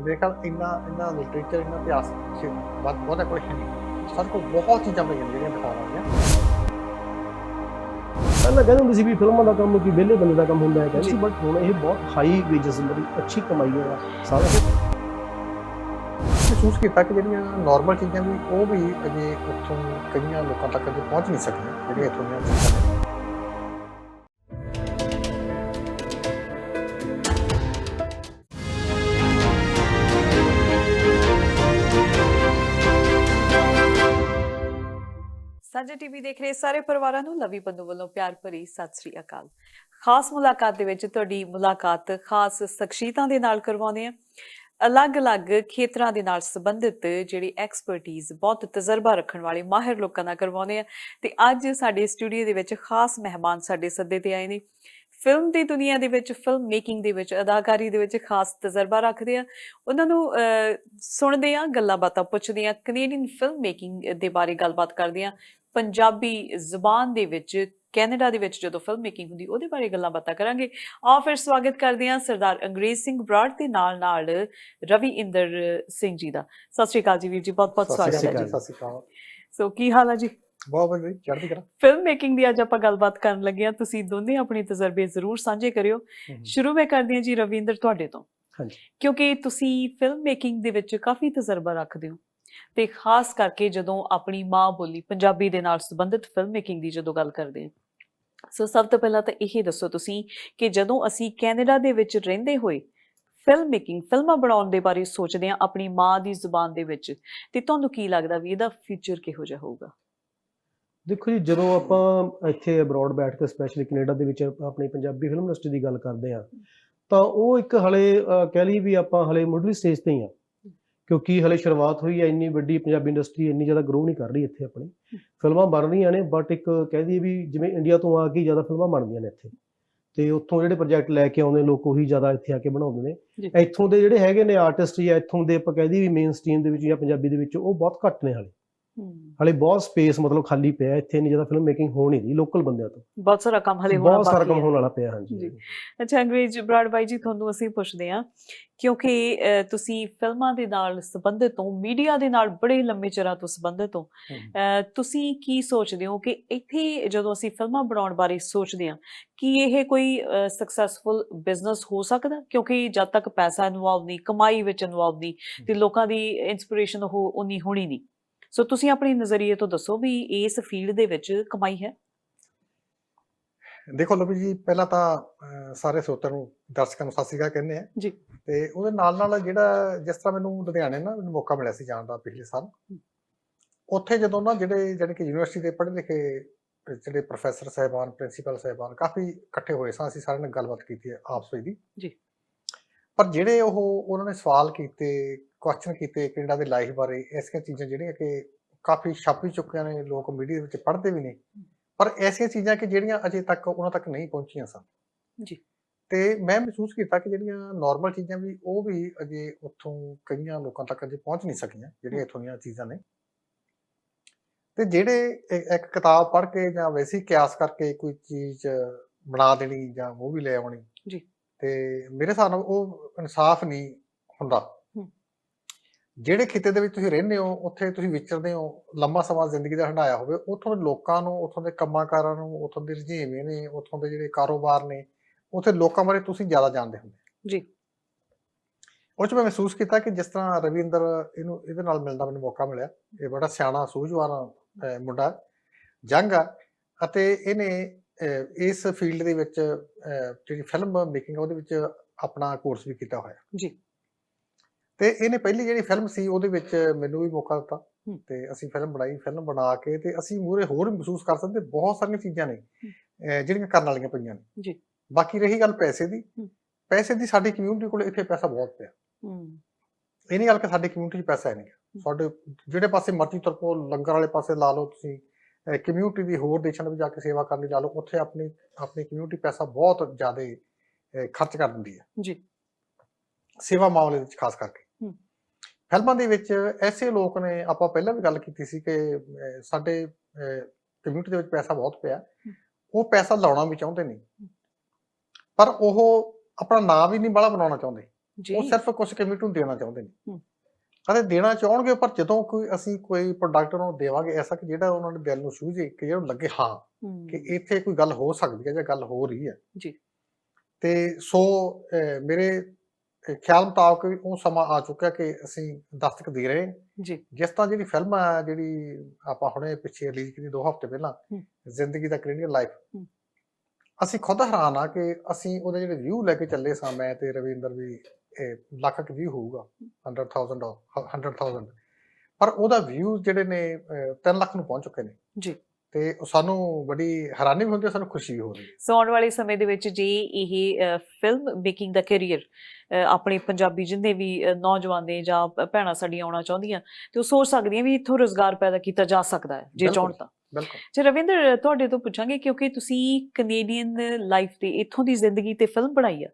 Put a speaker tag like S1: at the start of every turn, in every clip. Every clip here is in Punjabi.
S1: ਮੇਰੇ ਖਿਆਲ ਇੰਨਾ ਇੰਨਾ ਲਿਟਰੇਚਰ ਇੰਨਾ ਇਤਿਹਾਸ ਚ ਬਹੁਤ ਬਹੁਤਾ ਹੈ ਨਹੀਂ। ਸਾਡੇ ਕੋਲ ਬਹੁਤ ਚੀਜ਼ਾਂ ਪਈਆਂ ਨੇ ਜਿਹੜੀਆਂ ਦਿਖਾਉਣ ਵਾਲੀਆਂ।
S2: ਪਹਿਲਾਂ ਕਹਿੰਦੇ ਹੁੰਦੇ ਸੀ ਵੀ ਫਿਲਮਾਂ ਦਾ ਕੰਮ ਕੀ ਵਿਹਲੇ ਬੰਦੇ ਦਾ ਕੰਮ ਹੁੰਦਾ ਹੈ ਕਹਿੰਦੇ। ਸੀ ਬਟ ਹੁਣ ਇਹ ਬਹੁਤ ਹਾਈ ਵੇਜਸ ਬੜੀ ਅੱਛੀ ਕਮਾਈ ਹੈ ਸਾਰਾ
S1: ਮਹਿਸੂਸ ਕੀਤਾ ਕਿ ਜਿਹੜੀਆਂ ਨਾਰਮਲ ਚੀਜ਼ਾਂ ਵੀ ਉਹ ਵੀ ਅਜੇ ਉੱਥੋਂ ਕਈਆਂ ਲੋਕਾਂ ਤੱਕ ਅਜੇ ਪਹੁੰਚ ਨਹੀਂ ਸਕੀਆਂ ਜਿਹੜੀਆਂ ਇੱਥੋਂ ਦੀਆਂ ਚੀਜ਼ਾਂ ਨੇ।
S3: ਟੀਵੀ ਦੇਖ ਰਹੇ ਸਾਰੇ ਪਰਿਵਾਰਾਂ ਨੂੰ ਲਵੀ ਬੰਧੂ ਵੱਲੋਂ ਪਿਆਰ ਭਰੀ ਸਤਿ ਸ੍ਰੀ ਅਕਾਲ। ਖਾਸ ਮੁਲਾਕਾਤ ਦੇ ਵਿੱਚ ਤੁਹਾਡੀ ਮੁਲਾਕਾਤ ਖਾਸ ਸ਼ਖਸੀਅਤਾਂ ਦੇ ਨਾਲ ਕਰਵਾਉਂਦੇ ਆ ਅਲੱਗ-ਅਲੱਗ ਖੇਤਰਾਂ ਦੇ ਨਾਲ ਸੰਬੰਧਿਤ ਜਿਹੜੀ ਐਕਸਪਰਟਿਜ਼ ਬਹੁਤ ਤਜਰਬਾ ਰੱਖਣ ਵਾਲੇ ਮਾਹਿਰ ਲੋਕਾਂ ਨਾਲ ਕਰਵਾਉਂਦੇ ਆ ਤੇ ਅੱਜ ਸਾਡੇ ਸਟੂਡੀਓ ਦੇ ਵਿੱਚ ਖਾਸ ਮਹਿਮਾਨ ਸਾਡੇ ਸੱਦੇ ਤੇ ਆਏ ਨੇ। ਫਿਲਮ ਦੀ ਦੁਨੀਆ ਦੇ ਵਿੱਚ ਫਿਲਮ ਮੇਕਿੰਗ ਦੇ ਵਿੱਚ ਅਦਾਕਾਰੀ ਦੇ ਵਿੱਚ ਖਾਸ ਤਜਰਬਾ ਰੱਖਦੇ ਆ ਉਹਨਾਂ ਨੂੰ ਅਹ, ਸੁਣਦੇ ਆ ਗੱਲਾਂ ਬਾਤਾਂ ਪੁੱਛਦੇ ਆ ਕੈਨੇਡੀਅਨ ਫਿਲਮ ਮੇਕਿੰਗ ਦੇ ਬਾਰੇ ਗੱਲਬਾਤ ਕਰਦੇ ਆ ਪੰਜਾਬੀ ਜ਼ੁਬਾਨ ਦੇ ਵਿੱਚ ਕੈਨੇਡਾ ਦੇ ਵਿੱਚ ਜਦੋਂ ਫਿਲਮ ਮੇਕਿੰਗ ਹੁੰਦੀ ਉਹਦੇ ਬਾਰੇ ਗੱਲਾਂ ਬਾਤਾਂ ਕਰਾਂਗੇ। ਆਓ ਫਿਰ ਸਵਾਗਤ ਕਰਦੇ ਹਾਂ ਸਰਦਾਰ ਅੰਗਰੇਜ਼ ਸਿੰਘ ਬਰਾੜ ਦੇ ਨਾਲ ਨਾਲ ਰਵੀ ਇੰਦਰ ਸਿੰਘ ਜੀ ਦਾ। ਸਤਿ ਸ਼੍ਰੀ ਅਕਾਲ ਜੀ ਵੀਰ ਜੀ ਬਹੁਤ ਬਹੁਤ ਸਵਾਗਤ ਹੈ ਜੀ।
S1: ਸਤਿ ਸ਼੍ਰੀ ਅਕਾਲ।
S3: ਸੋ ਕੀ ਹਾਲ ਹੈ ਜੀ?
S1: ਬਹੁਤ ਵਧੀਆ ਚੜ੍ਹਦੀ ਕਰਾ
S3: ਫਿਲਮ ਮੇਕਿੰਗ ਦੀ ਅੱਜ ਆਪਾਂ ਗੱਲਬਾਤ ਕਰਨ ਲੱਗੇ ਹਾਂ। ਤੁਸੀਂ ਦੋਨੇ ਆਪਣੇ ਤਜਰਬੇ ਜ਼ਰੂਰ ਸਾਂਝੇ ਕਰਿਓ। ਸ਼ੁਰੂ ਮੈਂ ਕਰਦੀ ਹਾਂ ਜੀ ਰਵਿੰਦਰ ਤੁਹਾਡੇ ਤੋਂ।
S2: ਹਾਂਜੀ।
S3: ਕਿਉਂਕਿ ਤੁਸੀਂ ਫਿਲਮ ਮੇਕਿੰਗ ਦੇ ਵਿੱਚ ਕਾਫੀ ਤਜਰਬਾ ਰੱਖਦੇ ਹੋ। ਤੇ ਖਾਸ ਕਰਕੇ ਜਦੋਂ ਆਪਣੀ ਮਾਂ ਬੋਲੀ ਪੰਜਾਬੀ ਦੇ ਨਾਲ ਸੰਬੰਧਿਤ ਫਿਲਮ ਮੇਕਿੰਗ ਦੀ ਜਦੋਂ ਗੱਲ ਕਰਦੇ ਹਾਂ। ਸੋ ਸਭ ਤੋਂ ਪਹਿਲਾਂ ਤਾਂ ਇਹ ਦੱਸੋ ਤੁਸੀਂ ਕਿ ਜਦੋਂ ਅਸੀਂ ਕੈਨੇਡਾ ਦੇ ਵਿੱਚ ਰਹਿੰਦੇ ਹੋਏ ਫਿਲਮ ਮੇਕਿੰਗ ਫਿਲਮਾਂ ਬਣਾਉਣ ਦੇ ਬਾਰੇ ਸੋਚਦੇ ਹਾਂ ਆਪਣੀ ਮਾਂ ਦੀ ਜ਼ੁਬਾਨ ਦੇ ਵਿੱਚ, ਤੇ ਤੁਹਾਨੂੰ ਕੀ ਲੱਗਦਾ ਵੀ ਇਹਦਾ ਫਿਊਚਰ ਕਿਹੋ ਜਿਹਾ ਹੋਊਗਾ?
S2: ਦੇਖੋ ਜੀ, ਜਦੋਂ ਆਪਾਂ ਇੱਥੇ ਅਬਰੋਡ ਬੈਠ ਕੇ ਸਪੈਸ਼ਲੀ ਕੈਨੇਡਾ ਦੇ ਵਿੱਚ ਆਪਣੀ ਪੰਜਾਬੀ ਫਿਲਮ ਇੰਡਸਟਰੀ ਦੀ ਗੱਲ ਕਰਦੇ ਆ ਤਾਂ ਉਹ ਇੱਕ ਹਲੇ ਕਹਿ ਲਈ ਵੀ ਆਪਾਂ ਹਲੇ ਮੁੱਢਲੀ ਸਟੇਜ ਤੇ ਹੀ ਆ ਕਿਉਂਕਿ ਹਲੇ ਸ਼ੁਰੂਆਤ ਹੋਈ ਹੈ ਇੰਨੀ ਵੱਡੀ ਪੰਜਾਬੀ ਇੰਡਸਟਰੀ ਇੰਨੀ ਜ਼ਿਆਦਾ ਗਰੋ ਨਹੀਂ ਕਰ ਰਹੀ ਇੱਥੇ ਆਪਣੀ। ਫਿਲਮਾਂ ਬਣ ਰਹੀਆਂ ਨੇ ਬਟ ਇੱਕ ਕਹਿ ਦਈਏ ਵੀ ਜਿਵੇਂ ਇੰਡੀਆ ਤੋਂ ਆ ਕੇ ਜ਼ਿਆਦਾ ਫਿਲਮਾਂ ਬਣਦੀਆਂ ਨੇ ਇੱਥੇ। ਤੇ ਉੱਥੋਂ ਜਿਹੜੇ ਪ੍ਰੋਜੈਕਟ ਲੈ ਕੇ ਆਉਂਦੇ ਲੋਕ ਉਹੀ ਜ਼ਿਆਦਾ ਇੱਥੇ ਆ ਕੇ ਬਣਾਉਂਦੇ ਨੇ। ਇੱਥੋਂ ਦੇ ਜਿਹੜੇ ਹੈਗੇ ਨੇ ਆਰਟਿਸਟ ਜਾਂ ਇੱਥੋਂ ਦੇ ਆਪਾਂ ਕਹਿ ਦਈਏ ਵੀ ਮੇਨ ਸਟ੍ਰੀਮ ਦੇ ਵਿੱਚ ਜਾਂ ਪੰਜਾਬੀ ਦੇ ਵਿੱਚ ਉਹ ਬਹੁਤ ਘੱਟ ਨੇ ਹਲੇ। ਹਲੇ ਬਹੁਤ ਸਪੇਸ ਮਤਲਬ ਖਾਲੀ ਪਿਆ ਇੱਥੇ ਇੰਨੀ ਜ਼ਿਆਦਾ ਫਿਲਮ ਮੇਕਿੰਗ ਹੋ ਨਹੀਂ ਰਹੀ ਲੋਕਲ ਬੰਦਿਆਂ ਤੋਂ।
S3: ਬਹੁਤ ਸਾਰਾ ਕੰਮ ਹਲੇ ਹੋਣਾ
S2: ਬਹੁਤ ਸਾਰਾ
S3: ਬਾਕੀ
S2: ਕੰਮ ਹੋਣ ਵਾਲਾ ਪਿਆ ਹਾਂਜੀ।
S3: ਜੀ। ਅੱਛਾ ਅੰਗਰੇਜ਼ ਬਰਾੜ ਬਾਈ ਜੀ ਤੁਹਾਨੂੰ ਅਸੀਂ ਪੁੱਛਦੇ ਹਾਂ ਕਿਉਂਕਿ ਤੁਸੀਂ ਫਿਲਮਾਂ ਦੇ ਨਾਲ ਸੰਬੰਧਿਤ ਹੋ ਮੀਡੀਆ ਦੇ ਨਾਲ ਬੜੇ ਲੰਮੇ ਚਿਰਾਂ ਤੋਂ ਸੰਬੰਧਿਤ ਹੋ ਤੁਸੀਂ ਕੀ ਸੋਚਦੇ ਹੋ ਕਿ ਇੱਥੇ ਜਦੋਂ ਅਸੀਂ ਫਿਲਮਾਂ ਬਣਾਉਣ ਬਾਰੇ ਸੋਚਦੇ ਹਾਂ ਕਿ ਇਹ ਕੋਈ ਸਕਸੈਸਫੁਲ ਬਿਜ਼ਨਸ ਹੋ ਸਕਦਾ? ਕਿਉਂਕਿ ਜਦ ਤੱਕ ਪੈਸਾ ਇਨਵੋਲਵ ਨਹੀਂ ਕਮਾਈ ਵਿੱਚ ਇਨਵੋਲਵ ਨਹੀਂ ਤੇ ਲੋਕਾਂ ਦੀ ਇਨਸਪੀਰੇਸ਼ਨ ਉਹ ਉਨੀ ਹੋਣੀ ਨਹੀਂ। ਸੋ ਤੁਸੀਂ ਆਪਣੇ ਨਜ਼ਰੀਏ ਤੋਂ ਦੱਸੋ ਵੀ ਇਸ ਫੀਲਡ ਦੇ ਵਿੱਚ ਕਮਾਈ ਹੈ?
S1: ਦੇਖੋ ਲਵੀ ਜੀ ਪਹਿਲਾਂ ਤਾਂ ਸਾਰੇ ਸਰੋਤਿਆਂ ਨੂੰ ਦਰਸ਼ਕਾਂ ਨੂੰ ਸਤਿ ਸ਼੍ਰੀ ਅਕਾਲ ਕਹਿੰਦੇ ਆ।
S3: ਜੀ।
S1: ਤੇ ਉਹਦੇ ਨਾਲ ਨਾਲ ਜਿਹੜਾ ਜਿਸ ਤਰ੍ਹਾਂ ਮੈਨੂੰ ਲੁਧਿਆਣੇ ਨਾ ਮੈਨੂੰ ਮੌਕਾ ਮਿਲਿਆ ਸੀ ਜਾਣ ਦਾ ਪਿਛਲੇ ਸਾਲ। ਉੱਥੇ ਜਦੋਂ ਨਾ ਜਿਹੜੇ ਜਿਹੜੇ ਕਿ ਯੂਨੀਵਰਸਿਟੀ ਦੇ ਪੜ੍ਹੇ ਲਿਖੇ ਜਿਹੜੇ ਪ੍ਰੋਫੈਸਰ ਸਾਹਿਬਾਨ ਪ੍ਰਿੰਸੀਪਲ ਸਾਹਿਬਾਨ ਕਾਫੀ ਇਕੱਠੇ ਹੋਏ ਸਾਂ ਅਸੀਂ ਸਾਰਿਆਂ ਨੇ ਗੱਲਬਾਤ ਕੀਤੀ ਆਪਸ ਵਿੱਚ। ਦੀ
S3: ਜੀ।
S1: ਪਰ ਜਿਹੜੇ ਉਹ ਉਹਨਾਂ ਨੇ ਸਵਾਲ ਕੀਤੇ ਕੁਐਸਚਨ ਕੀਤੇ ਕੈਨੇਡਾ ਦੇ ਲਾਈਫ ਬਾਰੇ ਐਸੀਆਂ ਚੀਜ਼ਾਂ ਜਿਹੜੀਆਂ ਕਿ ਕਾਫੀ ਛਪ ਚੁੱਕੀਆਂ ਨੇ ਲੋਕ ਮੀਡੀਆ ਦੇ ਵਿੱਚ ਪੜ੍ਹਦੇ ਵੀ ਨੇ ਪਰ ਐਸੀਆਂ ਚੀਜ਼ਾਂ ਕਿ ਜਿਹੜੀਆਂ ਅਜੇ ਤੱਕ ਉਹਨਾਂ ਤੱਕ ਨਹੀਂ ਪਹੁੰਚੀਆਂ ਸਨ
S3: ਜੀ।
S1: ਤੇ ਮੈਂ ਮਹਿਸੂਸ ਕੀਤਾ ਕਿ ਜਿਹੜੀਆਂ ਨਾਰਮਲ ਚੀਜ਼ਾਂ ਵੀ ਉਹ ਵੀ ਅਜੇ ਉੱਥੋਂ ਕਈਆਂ ਲੋਕਾਂ ਤੱਕ ਅਜੇ ਪਹੁੰਚ ਨਹੀਂ ਸਕੀਆਂ ਜਿਹੜੀਆਂ ਇੱਥੋਂ ਦੀਆਂ ਚੀਜ਼ਾਂ ਨੇ ਤੇ ਜਿਹੜੇ ਇੱਕ ਕਿਤਾਬ ਪੜ੍ਹ ਕੇ ਜਾਂ ਵੈਸੇ ਕਿਆਸ ਕਰਕੇ ਕੋਈ ਚੀਜ਼ ਬਣਾ ਦੇਣੀ ਜਾਂ ਉਹ ਵੀ ਲੈ ਆਉਣੀ
S3: ਜੀ।
S1: ਤੇ ਮੇਰੇ ਹਿਸਾਬ ਨਾਲ ਉਹ ਇਨਸਾਫ ਨਹੀਂ ਹੁੰਦਾ। ਜਿਹੜੇ ਖਿੱਤੇ ਦੇ ਵਿੱਚ ਤੁਸੀਂ ਰਹਿੰਦੇ ਹੋ ਉੱਥੇ ਤੁਸੀਂ ਵਿਚਰਦੇ ਹੋ ਲੰਮਾ ਸਮਾਂ ਜ਼ਿੰਦਗੀ ਦਾ ਹੰਡਾਇਆ ਹੋਵੇ ਉੱਥੋਂ ਦੇ ਲੋਕਾਂ ਨੂੰ ਉੱਥੋਂ ਦੇ ਕੰਮਾਂਕਾਰਾਂ ਨੂੰ ਉੱਥੋਂ ਦੇ ਰੁਝੇਵੇਂ ਨੇ ਉੱਥੋਂ ਦੇ ਜਿਹੜੇ ਕਾਰੋਬਾਰ ਨੇ ਉੱਥੇ ਲੋਕਾਂ ਬਾਰੇ ਤੁਸੀਂ ਜ਼ਿਆਦਾ ਜਾਣਦੇ ਹੁੰਦੇ
S3: ਜੀ।
S1: ਉਹ ਚ ਮੈਂ ਮਹਿਸੂਸ ਕੀਤਾ ਕਿ ਜਿਸ ਤਰ੍ਹਾਂ ਰਵਿੰਦਰ ਇਹਨੂੰ ਇਹਦੇ ਨਾਲ ਮਿਲਣ ਦਾ ਮੈਨੂੰ ਮੌਕਾ ਮਿਲਿਆ ਇਹ ਬੜਾ ਸਿਆਣਾ ਸੂਝਵਾਨ ਮੁੰਡਾ ਜੰਗ ਆ ਅਤੇ ਇਹਨੇ ਇਸ ਫੀਲਡ ਦੇ ਵਿੱਚ ਜਿਹੜੀ ਫਿਲਮ ਮੇਕਿੰਗ ਉਹਦੇ ਵਿੱਚ ਆਪਣਾ ਕੋਰਸ ਵੀ ਕੀਤਾ ਹੋਇਆ
S3: ਜੀ।
S1: ਤੇ ਇਹਨੇ ਪਹਿਲੀ ਜਿਹੜੀ ਫਿਲਮ ਸੀ ਉਹਦੇ ਵਿੱਚ ਮੈਨੂੰ ਵੀ ਮੌਕਾ ਦਿੱਤਾ। ਤੇ ਅਸੀਂ ਫਿਲਮ ਬਣਾਈ ਫਿਲਮ ਬਣਾ ਕੇ ਤੇ ਅਸੀਂ ਮੂਰੇ ਹੋਰ ਮਹਿਸੂਸ ਕਰ ਸਕਦੇ ਬਹੁਤ ਸਾਰੀਆਂ ਚੀਜ਼ਾਂ ਨੇ ਜਿਹੜੀਆਂ ਕਰਨ ਵਾਲੀਆਂ ਪਈਆਂ ਨੇ।
S3: ਜੀ।
S1: ਬਾਕੀ ਰਹੀ ਗੱਲ ਪੈਸੇ ਦੀ। ਪੈਸੇ ਦੀ ਸਾਡੀ ਕਮਿਊਨਿਟੀ ਕੋਲ ਇੱਥੇ ਪੈਸਾ ਬਹੁਤ ਪਿਆ।
S3: ਹੂੰ।
S1: ਇਹ ਨਹੀਂ ਗੱਲ ਕਿ ਸਾਡੀ ਕਮਿਊਨਿਟੀ 'ਚ ਪੈਸਾ ਹੈ ਨਹੀਂ। ਸਾਡੇ ਜਿਹੜੇ ਪਾਸੇ ਮਰਜ਼ੀ ਤਰਫੋਂ ਲੰਗਰ ਵਾਲੇ ਪਾਸੇ ਲਾ ਲਓ ਤੁਸੀਂ ਕਮਿਊਨਿਟੀ ਦੀ ਹੋਰ ਦੇਸ਼ਾਂ ਦੇ ਵਿੱਚ ਜਾ ਕੇ ਸੇਵਾ ਕਰਨ ਲਈ ਲਾ ਲਓ ਉੱਥੇ ਆਪਣੀ ਆਪਣੀ ਕਮਿਊਨਿਟੀ ਪੈਸਾ ਬਹੁਤ ਜ਼ਿਆਦਾ ਖਰਚ ਕਰ ਦਿੰਦੀ ਹੈ।
S3: ਜੀ।
S1: ਸੇਵਾ ਮਾਮਲੇ ਵਿੱਚ ਖਾਸ ਕਰਕੇ। ਫਿਲਮਾਂ ਦੇ ਵਿੱਚ ਐਸੇ ਲੋਕ ਨੇ ਆਪਾਂ ਪਹਿਲਾਂ ਵੀ ਗੱਲ ਕੀਤੀ ਸੀ ਕਿ ਸਾਡੇ ਕਮਿਊਨਿਟੀ ਦੇ ਵਿੱਚ ਪੈਸਾ ਬਹੁਤ ਪਿਆ। ਉਹ ਪੈਸਾ ਲਾਉਣਾ ਵੀ ਚਾਹੁੰਦੇ ਨਹੀਂ ਪਰ ਉਹ ਆਪਣਾ ਨਾਮ ਵੀ ਨਹੀਂ ਬਾਹਲਾ ਬਣਾਉਣਾ ਚਾਹੁੰਦੇ। ਉਹ ਸਿਰਫ ਕੁਝ ਕਮਿਊਨਿਟੀ ਨੂੰ ਦੇਣਾ ਚਾਹੁੰਦੇ ਨੇ। ਅਤੇ ਦੇਣਾ ਚਾਹਣਗੇ ਪਰ ਜਦੋਂ ਕੋਈ ਅਸੀਂ ਕੋਈ ਪ੍ਰੋਡਕਟ ਨੂੰ ਦੇਵਾਂਗੇ ਐਸਾ ਕਿ ਜਿਹੜਾ ਉਹਨਾਂ ਦੇ ਦਿਲ ਨੂੰ ਛੂਝੇ ਕਿ ਜਿਹੜਾ ਲੱਗੇ ਹਾਂ ਕਿ ਇੱਥੇ ਕੋਈ ਗੱਲ ਹੋ ਸਕਦੀ ਹੈ ਜਾਂ ਗੱਲ ਹੋ ਰਹੀ ਹੈ।
S3: ਜੀ।
S1: ਤੇ ਸੋ ਮੇਰੇ ਖਿਆਲ ਮੁਤਾਬਕ ਉਹ ਸਮਾਂ ਆ ਚੁੱਕਿਆ ਕਿ ਅਸੀਂ ਦਸਤਕ ਦੇ ਰਹੇ
S3: ਜੀ।
S1: ਜਿਸ ਤਰ੍ਹਾਂ ਜਿਹੜੀ ਫਿਲਮ ਆ ਜਿਹੜੀ ਆਪਾਂ ਹੁਣੇ ਪਿੱਛੇ ਰਿਲੀਜ਼ ਕੀਤੀ 2 ਹਫ਼ਤੇ ਪਹਿਲਾਂ। ਜ਼ਿੰਦਗੀ ਦਾ ਕੈਨੇਡੀਅਨ ਲਾਈਫ। ਅਸੀਂ ਖੁਦ ਹੈਰਾਨ ਆ ਕਿ ਅਸੀਂ ਉਹਦੇ ਜਿਹੜੇ ਵਿਊ ਲੈ ਕੇ ਚੱਲੇ ਸਾਂ ਮੈਂ ਤੇ ਰਵਿੰਦਰ ਵੀ ਇਹ ਲੱਖ ਕੁ ਵਿਊ ਹੋਊਗਾ 100000 100000 ਪਰ ਉਹਦਾ ਵਿਊ ਜਿਹੜੇ ਨੇ 3 ਲੱਖ ਨੂੰ ਪਹੁੰਚ ਚੁੱਕੇ ਨੇ।
S3: ਜੀ।
S1: ਤੇ ਉਹ ਸਾਨੂੰ ਬੜੀ ਹੈਰਾਨੀ ਵੀ ਹੁੰਦੀ ਹੈ ਸਾਨੂੰ ਖੁਸ਼ੀ ਵੀ ਹੋ ਰਹੀ ਹੈ
S3: ਸੋ ਆਉਣ ਵਾਲੇ ਸਮੇਂ ਦੇ ਵਿੱਚ ਜੇ ਇਹ ਫਿਲਮ ਮੇਕਿੰਗ ਦਾ ਕੈਰੀਅਰ ਆਪਣੇ ਪੰਜਾਬੀ ਜਿੰਨੇ ਵੀ ਨੌਜਵਾਨ ਨੇ ਜਾਂ ਭੈਣਾਂ ਸਾਡੀਆਂ ਆਉਣਾ ਚਾਹੁੰਦੀਆਂ ਤੇ ਉਹ ਸੋਚ ਸਕਦੀਆਂ ਵੀ ਇੱਥੋਂ ਰੋਜ਼ਗਾਰ ਪੈਦਾ ਕੀਤਾ ਜਾ ਸਕਦਾ ਹੈ ਜੇ। ਚਾਹਣ ਤਾਂ
S1: ਬਿਲਕੁਲ
S3: ਜੇ ਰਵਿੰਦਰ ਤੁਹਾਡੇ ਤੋਂ ਪੁੱਛਾਂਗੇ ਕਿਉਂਕਿ ਤੁਸੀਂ ਕੈਨੇਡੀਅਨ ਲਾਈਫ ਤੇ ਇੱਥੋਂ ਦੀ ਜ਼ਿੰਦਗੀ ਤੇ ਫਿਲਮ ਬਣਾਈ ਆ।